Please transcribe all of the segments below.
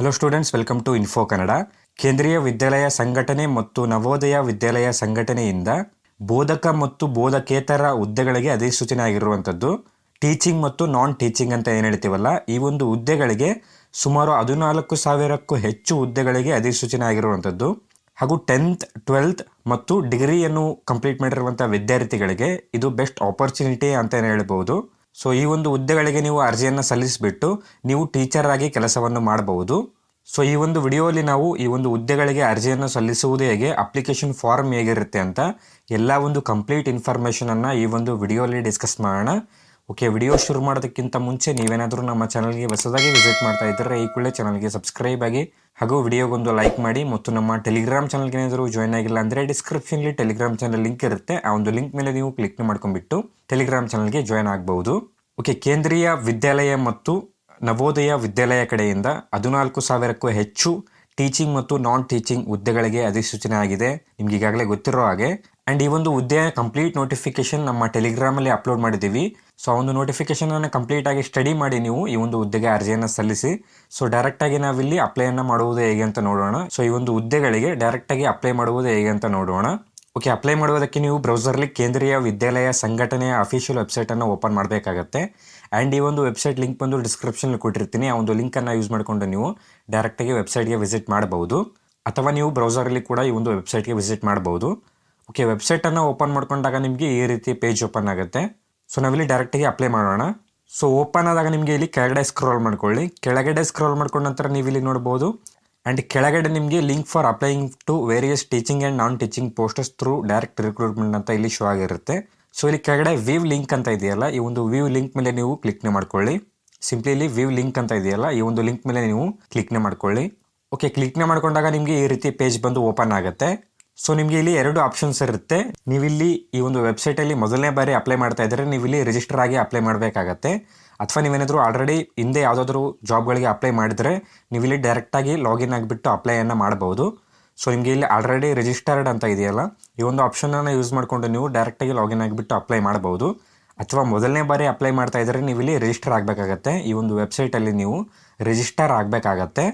Hello students welcome to info Kannada Kendriya Vidyalaya ಸಂಘಟನೆ ಮತ್ತು ನವೋದಯ ವಿದ್ಯಾಲಯ ಸಂಘಟನೆಯಿಂದ ಬೋಧಕ ಮತ್ತು ಬೋಧಕೇತರ ಹುದ್ದೆಗಳಿಗೆ ಅಧಿಸೂಚನೆ ಆಗಿರುವಂಥದ್ದು. ಟೀಚಿಂಗ್ ಮತ್ತು ನಾನ್ ಟೀಚಿಂಗ್ ಅಂತ ಏನು ಹೇಳ್ತೀವಲ್ಲ, ಈ ಒಂದು ಹುದ್ದೆಗಳಿಗೆ ಸುಮಾರು ಹದಿನಾಲ್ಕು ಸಾವಿರಕ್ಕೂ ಹೆಚ್ಚು ಹುದ್ದೆಗಳಿಗೆ ಅಧಿಸೂಚನೆ ಆಗಿರುವಂಥದ್ದು. ಹಾಗೂ ಟೆಂತ್ ಟ್ವೆಲ್ತ್ ಮತ್ತು ಡಿಗ್ರಿಯನ್ನು ಕಂಪ್ಲೀಟ್ ಮಾಡಿರುವಂಥ ವಿದ್ಯಾರ್ಥಿಗಳಿಗೆ ಇದು ಬೆಸ್ಟ್ ಆಪರ್ಚುನಿಟಿ ಅಂತ ಹೇಳ್ಬೋದು. ಸೊ ಈ ಒಂದು ಹುದ್ದೆಗಳಿಗೆ ನೀವು ಅರ್ಜಿಯನ್ನು ಸಲ್ಲಿಸಿಬಿಟ್ಟು ನೀವು ಟೀಚರ್ ಆಗಿ ಕೆಲಸವನ್ನು ಮಾಡಬಹುದು. ಸೊ ಈ ಒಂದು ವಿಡಿಯೋಲಿ ನಾವು ಈ ಒಂದು ಹುದ್ದೆಗಳಿಗೆ ಅರ್ಜಿಯನ್ನು ಸಲ್ಲಿಸುವುದು ಹೇಗೆ ಅಪ್ಲಿಕೇಶನ್ ಫಾರ್ಮ್ ಹೇಗಿರುತ್ತೆ ಅಂತ ಎಲ್ಲ ಒಂದು ಕಂಪ್ಲೀಟ್ ಇನ್ಫಾರ್ಮೇಷನನ್ನು ಈ ಒಂದು ವಿಡಿಯೋಲಿ ಡಿಸ್ಕಸ್ ಮಾಡೋಣ. ಓಕೆ, ವಿಡಿಯೋ ಶುರು ಮಾಡೋದಕ್ಕಿಂತ ಮುಂಚೆ ನೀವೇನಾದರೂ ನಮ್ಮ ಚಾನಲ್ಗೆ ಹೊಸದಾಗಿ ವಿಸಿಟ್ ಮಾಡ್ತಾ ಇದ್ದರೆ ಈ ಕೂಡಲೇ ಚಾನಲ್ಗೆ ಸಬ್ಸ್ಕ್ರೈಬ್ ಆಗಿ ಹಾಗೂ ವಿಡಿಯೋಗೊಂದು ಲೈಕ್ ಮಾಡಿ ಮತ್ತು ನಮ್ಮ ಟೆಲಿಗ್ರಾಮ್ ಚಾನಲ್ಗೆ ಏನಾದರೂ ಜಾಯ್ನ್ ಆಗಿಲ್ಲ ಅಂದರೆ ಡಿಸ್ಕ್ರಿಪ್ಷನ್ಲಿ ಟೆಲಿಗ್ರಾಮ್ ಚಾನಲ್ ಲಿಂಕ್ ಇರುತ್ತೆ. ಆ ಒಂದು ಲಿಂಕ್ ಮೇಲೆ ನೀವು ಕ್ಲಿಕ್ ಮಾಡ್ಕೊಂಡ್ಬಿಟ್ಟು ಟೆಲಿಗ್ರಾಮ್ ಚಾನಲ್ಗೆ ಜಾಯ್ನ್ ಆಗಬಹುದು. ಓಕೆ, ಕೇಂದ್ರೀಯ ವಿದ್ಯಾಲಯ ಮತ್ತು ನವೋದಯ ವಿದ್ಯಾಲಯ ಕಡೆಯಿಂದ ಹದಿನಾಲ್ಕು ಸಾವಿರಕ್ಕೂ ಹೆಚ್ಚು ಟೀಚಿಂಗ್ ಮತ್ತು ನಾನ್ ಟೀಚಿಂಗ್ ಹುದ್ದೆಗಳಿಗೆ ಅಧಿಸೂಚನೆ ಆಗಿದೆ. ನಿಮ್ಗೆ ಈಗಾಗಲೇ ಗೊತ್ತಿರೋ ಹಾಗೆ ಆ್ಯಂಡ್ ಈ ಒಂದು ಹುದ್ದೆಯ ಕಂಪ್ಲೀಟ್ ನೋಟಿಫಿಕೇಶನ್ ನಮ್ಮ ಟೆಲಿಗ್ರಾಮಲ್ಲಿ ಅಪ್ಲೋಡ್ ಮಾಡಿದ್ದೀವಿ. ಸೊ ಆ ಒಂದು ನೋಟಿಫಿಕೇಶನನ್ನು ಕಂಪ್ಲೀಟ್ ಆಗಿ ಸ್ಟಡಿ ಮಾಡಿ ನೀವು ಈ ಒಂದು ಹುದ್ದೆಗೆ ಅರ್ಜಿಯನ್ನು ಸಲ್ಲಿಸಿ. ಸೊ ಡೈರೆಕ್ಟಾಗಿ ನಾವಿಲ್ಲಿ ಅಪ್ಲೈಯನ್ನು ಮಾಡುವುದು ಹೇಗೆ ಅಂತ ನೋಡೋಣ. ಸೊ ಈ ಒಂದು ಹುದ್ದೆಗಳಿಗೆ ಡೈರೆಕ್ಟಾಗಿ ಅಪ್ಲೈ ಮಾಡುವುದು ಹೇಗೆ ಅಂತ ನೋಡೋಣ. ಓಕೆ ಅಪ್ಲೈ ಮಾಡುವುದಕ್ಕೆ ನೀವು ಬ್ರೌಸರ್ಲಿ ಕೇಂದ್ರೀಯ ವಿದ್ಯಾಲಯ ಸಂಘಟನೆಯ ಅಫಿಷಿಯಲ್ ವೆಬ್ಸೈಟನ್ನು ಓಪನ್ ಮಾಡಬೇಕಾಗತ್ತೆ. ಆ್ಯಂಡ್ ಈ ಒಂದು ವೆಬ್ಸೈಟ್ ಲಿಂಕ್ ಬಂದು ಡಿಸ್ಕ್ರಿಪ್ಷನಲ್ಲಿ ಕೊಟ್ಟಿರ್ತೀನಿ. ಆ ಒಂದು ಲಿಂಕನ್ನು ಯೂಸ್ ಮಾಡಿಕೊಂಡು ನೀವು ಡೈರೆಕ್ಟಾಗಿ ವೆಬ್ಸೈಟ್ಗೆ ವಿಸಿಟ್ ಮಾಡಬಹುದು. ಅಥವಾ ನೀವು ಬ್ರೌಸರಲ್ಲಿ ಕೂಡ ಈ ಒಂದು ವೆಬ್ಸೈಟ್ಗೆ ವಿಸಿಟ್ ಮಾಡಬಹುದು. ಓಕೆ ವೆಬ್ಸೈಟನ್ನು ಓಪನ್ ಮಾಡ್ಕೊಂಡಾಗ ನಿಮಗೆ ಈ ರೀತಿ ಪೇಜ್ ಓಪನ್ ಆಗುತ್ತೆ. ಸೊ ನಾವಿಲ್ಲಿ ಡೈರೆಕ್ಟಾಗಿ ಅಪ್ಲೈ ಮಾಡೋಣ. ಸೊ ಓಪನ್ ಆದಾಗ ನಿಮಗೆ ಇಲ್ಲಿ ಕೆಳಗಡೆ ಸ್ಕ್ರೋಲ್ ಮಾಡ್ಕೊಳ್ಳಿ. ಕೆಳಗಡೆ ಸ್ಕ್ರೋಲ್ ಮಾಡ್ಕೊಂಡ ನಂತರ ನೀವು ಇಲ್ಲಿ ನೋಡ್ಬೋದು. ಆ್ಯಂಡ್ ಕೆಳಗಡೆ ನಿಮಗೆ link for applying to various teaching and non teaching posters through direct recruitment ಅಂತ ಇಲ್ಲಿ ಶೋ ಆಗಿರುತ್ತೆ. ಸೊ ಇಲ್ಲಿ ಕೆಳಗಡೆ ವಿವ್ ಲಿಂಕ್ ಅಂತ ಇದೆಯಲ್ಲ, ಈ ಒಂದು ವಿವ್ ಲಿಂಕ್ ಮೇಲೆ ನೀವು ಕ್ಲಿಕ್ನೆ ಮಾಡ್ಕೊಳ್ಳಿ. ಸಿಂಪ್ಲಿ ಇಲ್ಲಿ ವಿವ್ ಲಿಂಕ್ ಅಂತ ಇದೆಯಲ್ಲ, ಈ ಒಂದು ಲಿಂಕ್ ಮೇಲೆ ನೀವು ಕ್ಲಿಕ್ನೆ ಮಾಡ್ಕೊಳ್ಳಿ. ಓಕೆ ಕ್ಲಿಕ್ನೆ ಮಾಡ್ಕೊಂಡಾಗ ನಿಮಗೆ ಈ ರೀತಿ ಪೇಜ್ ಬಂದು ಓಪನ್ ಆಗುತ್ತೆ. ಸೊ ನಿಮಗೆ ಇಲ್ಲಿ ಎರಡು ಆಪ್ಷನ್ಸ್ ಇರುತ್ತೆ. ನೀವಿಲ್ಲಿ ಈ ಒಂದು ವೆಬ್ಸೈಟಲ್ಲಿ ಮೊದಲನೇ ಬಾರಿ ಅಪ್ಲೈ ಮಾಡ್ತಾ ಇದ್ದರೆ ನೀವು ಇಲ್ಲಿ ರಿಜಿಸ್ಟರ್ ಆಗಿ ಅಪ್ಲೈ ಮಾಡಬೇಕಾಗತ್ತೆ. ಅಥವಾ ನೀವೇನಾದರೂ ಆಲ್ರೆಡಿ ಹಿಂದೆ ಯಾವುದಾದ್ರೂ ಜಾಬ್ಗಳಿಗೆ ಅಪ್ಲೈ ಮಾಡಿದರೆ ನೀವು ಇಲ್ಲಿ ಡೈರೆಕ್ಟಾಗಿ ಲಾಗಿನ್ ಆಗಿಬಿಟ್ಟು ಅಪ್ಲೈಯನ್ನು ಮಾಡಬಹುದು ಸೊ ನಿಮಗೆ ಇಲ್ಲಿ ಆಲ್ರೆಡಿ ರಿಜಿಸ್ಟರ್ಡ್ ಅಂತ ಇದೆಯಲ್ಲ, ಈ ಒಂದು ಆಪ್ಷನನ್ನು ಯೂಸ್ ಮಾಡಿಕೊಂಡು ನೀವು ಡೈರೆಕ್ಟಾಗಿ ಲಾಗಿನ್ ಆಗಿಬಿಟ್ಟು ಅಪ್ಲೈ ಮಾಡಬಹುದು ಅಥವಾ ಮೊದಲನೇ ಬಾರಿ ಅಪ್ಲೈ ಮಾಡ್ತಾ ಇದ್ದರೆ ನೀವು ಇಲ್ಲಿ ರಿಜಿಸ್ಟರ್ ಆಗಬೇಕಾಗತ್ತೆ. ಈ ಒಂದು ವೆಬ್ಸೈಟಲ್ಲಿ ನೀವು ರಿಜಿಸ್ಟರ್ ಆಗಬೇಕಾಗತ್ತೆ.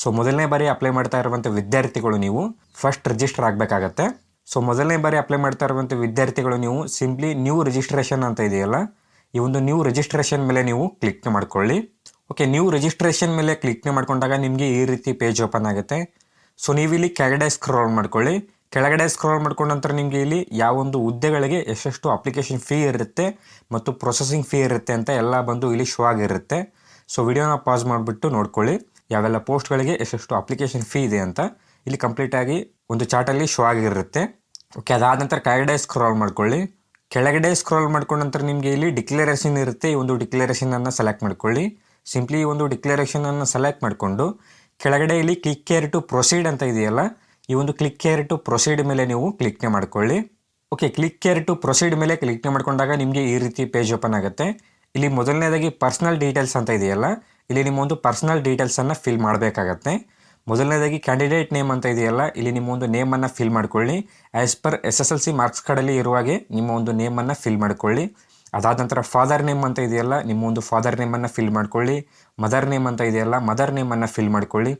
ಸೊ ಮೊದಲನೇ ಬಾರಿ ಅಪ್ಲೈ ಮಾಡ್ತಾ ಇರುವಂಥ ವಿದ್ಯಾರ್ಥಿಗಳು ನೀವು ಫಸ್ಟ್ ರಿಜಿಸ್ಟರ್ ಆಗಬೇಕಾಗತ್ತೆ. ಸೊ ಮೊದಲನೇ ಬಾರಿ ಅಪ್ಲೈ ಮಾಡ್ತಾ ಇರುವಂಥ ವಿದ್ಯಾರ್ಥಿಗಳು ನೀವು ಸಿಂಪ್ಲಿ ನ್ಯೂ ರಿಜಿಸ್ಟ್ರೇಷನ್ ಅಂತ ಇದೆಯಲ್ಲ, ಈ ಒಂದು ನ್ಯೂ ರಿಜಿಸ್ಟ್ರೇಷನ್ ಮೇಲೆ ನೀವು ಕ್ಲಿಕ್ ಮಾಡ್ಕೊಳ್ಳಿ. ಓಕೆ ನ್ಯೂ ರಿಜಿಸ್ಟ್ರೇಷನ್ ಮೇಲೆ ಕ್ಲಿಕ್ ಮಾಡ್ಕೊಂಡಾಗ ನಿಮಗೆ ಈ ರೀತಿ ಪೇಜ್ ಓಪನ್ ಆಗುತ್ತೆ. ಸೊ ನೀವು ಇಲ್ಲಿ ಕೆಳಗಡೆ ಸ್ಕ್ರೋಲ್ ಮಾಡ್ಕೊಳ್ಳಿ. ಕೆಳಗಡೆ ಸ್ಕ್ರೋಲ್ ಮಾಡ್ಕೊಂಡ ನಂತರ ನಿಮಗೆ ಇಲ್ಲಿ ಯಾವ ಒಂದು ಹುದ್ದೆಗಳಿಗೆ ಎಷ್ಟೆಷ್ಟು ಅಪ್ಲಿಕೇಶನ್ ಫೀ ಇರುತ್ತೆ ಮತ್ತು ಪ್ರೊಸೆಸಿಂಗ್ ಫೀ ಇರುತ್ತೆ ಅಂತ ಎಲ್ಲ ಬಂದು ಇಲ್ಲಿ ಶೋ ಆಗಿರುತ್ತೆ. ಸೊ ವಿಡಿಯೋನ ಪಾಸ್ ಮಾಡಿಬಿಟ್ಟು ನೋಡ್ಕೊಳ್ಳಿ. ಯಾವೆಲ್ಲ ಪೋಸ್ಟ್ಗಳಿಗೆ ಎಷ್ಟೆಷ್ಟು ಅಪ್ಲಿಕೇಶನ್ ಫೀ ಇದೆ ಅಂತ ಇಲ್ಲಿ ಕಂಪ್ಲೀಟಾಗಿ ಒಂದು ಚಾರ್ಟಲ್ಲಿ ಶೋ ಆಗಿರುತ್ತೆ. ಓಕೆ ಅದಾದ ನಂತರ ಕೆಳಗಡೆ ಸ್ಕ್ರಾಲ್ ಮಾಡ್ಕೊಳ್ಳಿ. ಕೆಳಗಡೆ ಸ್ಕ್ರಾಲ್ ಮಾಡ್ಕೊಂಡ ನಂತರ ನಿಮಗೆ ಇಲ್ಲಿ ಡಿಕ್ಲರೇಷನ್ ಇರುತ್ತೆ. ಈ ಒಂದು ಡಿಕ್ಲರೇಷನನ್ನು ಸೆಲೆಕ್ಟ್ ಮಾಡ್ಕೊಳ್ಳಿ. ಸಿಂಪ್ಲಿ ಈ ಒಂದು ಡಿಕ್ಲರೇಷನನ್ನು ಸೆಲೆಕ್ಟ್ ಮಾಡಿಕೊಂಡು ಕೆಳಗಡೆ ಇಲ್ಲಿ ಕ್ಲಿಕ್ ಕೇರ್ ಟು ಪ್ರೊಸೀಡ್ ಅಂತ ಇದೆಯಲ್ಲ, ಈ ಒಂದು ಕ್ಲಿಕ್ ಕೇರ್ ಟು ಪ್ರೊಸೀಡ್ ಮೇಲೆ ನೀವು ಕ್ಲಿಕ್ನೆ ಮಾಡ್ಕೊಳ್ಳಿ. Okay click here to proceed ಮೇಲೆ ಕ್ಲಿಕ್ನೆ ಮಾಡ್ಕೊಂಡಾಗ ನಿಮಗೆ ಈ ರೀತಿ ಪೇಜ್ ಓಪನ್ ಆಗುತ್ತೆ. ಇಲ್ಲಿ ಮೊದಲನೇದಾಗಿ ಪರ್ಸ್ನಲ್ ಡೀಟೇಲ್ಸ್ ಅಂತ ಇದೆಯಲ್ಲ ಇಲ್ಲಿ ನಿಮ್ಮ ಒಂದು ಪರ್ಸನಲ್ ಡೀಟೇಲ್ಸನ್ನು ಫಿಲ್ ಮಾಡಬೇಕಾಗತ್ತೆ. ಮೊದಲನೇದಾಗಿ ಕ್ಯಾಂಡಿಡೇಟ್ ನೇಮ್ ಅಂತ ಇದೆಯಲ್ಲ, ಇಲ್ಲಿ ನಿಮ್ಮ ಒಂದು ನೇಮನ್ನು ಫಿಲ್ ಮಾಡ್ಕೊಳ್ಳಿ. As per S S L C marks ಕಾರ್ಡಲ್ಲಿ ಇರುವಾಗೆ ನಿಮ್ಮ ಒಂದು ನೇಮನ್ನು ಫಿಲ್ ಮಾಡ್ಕೊಳ್ಳಿ. ಅದಾದ ನಂತರ ಫಾದರ್ ನೇಮ್ ಅಂತ ಇದೆಯಲ್ಲ, ನಿಮ್ಮ ಒಂದು ಫಾದರ್ ನೇಮನ್ನು ಫಿಲ್ ಮಾಡ್ಕೊಳ್ಳಿ. ಮದರ್ ನೇಮ್ ಅಂತ ಇದೆಯಲ್ಲ ಮದರ್ ನೇಮನ್ನು ಫಿಲ್ ಮಾಡ್ಕೊಳ್ಳಿ.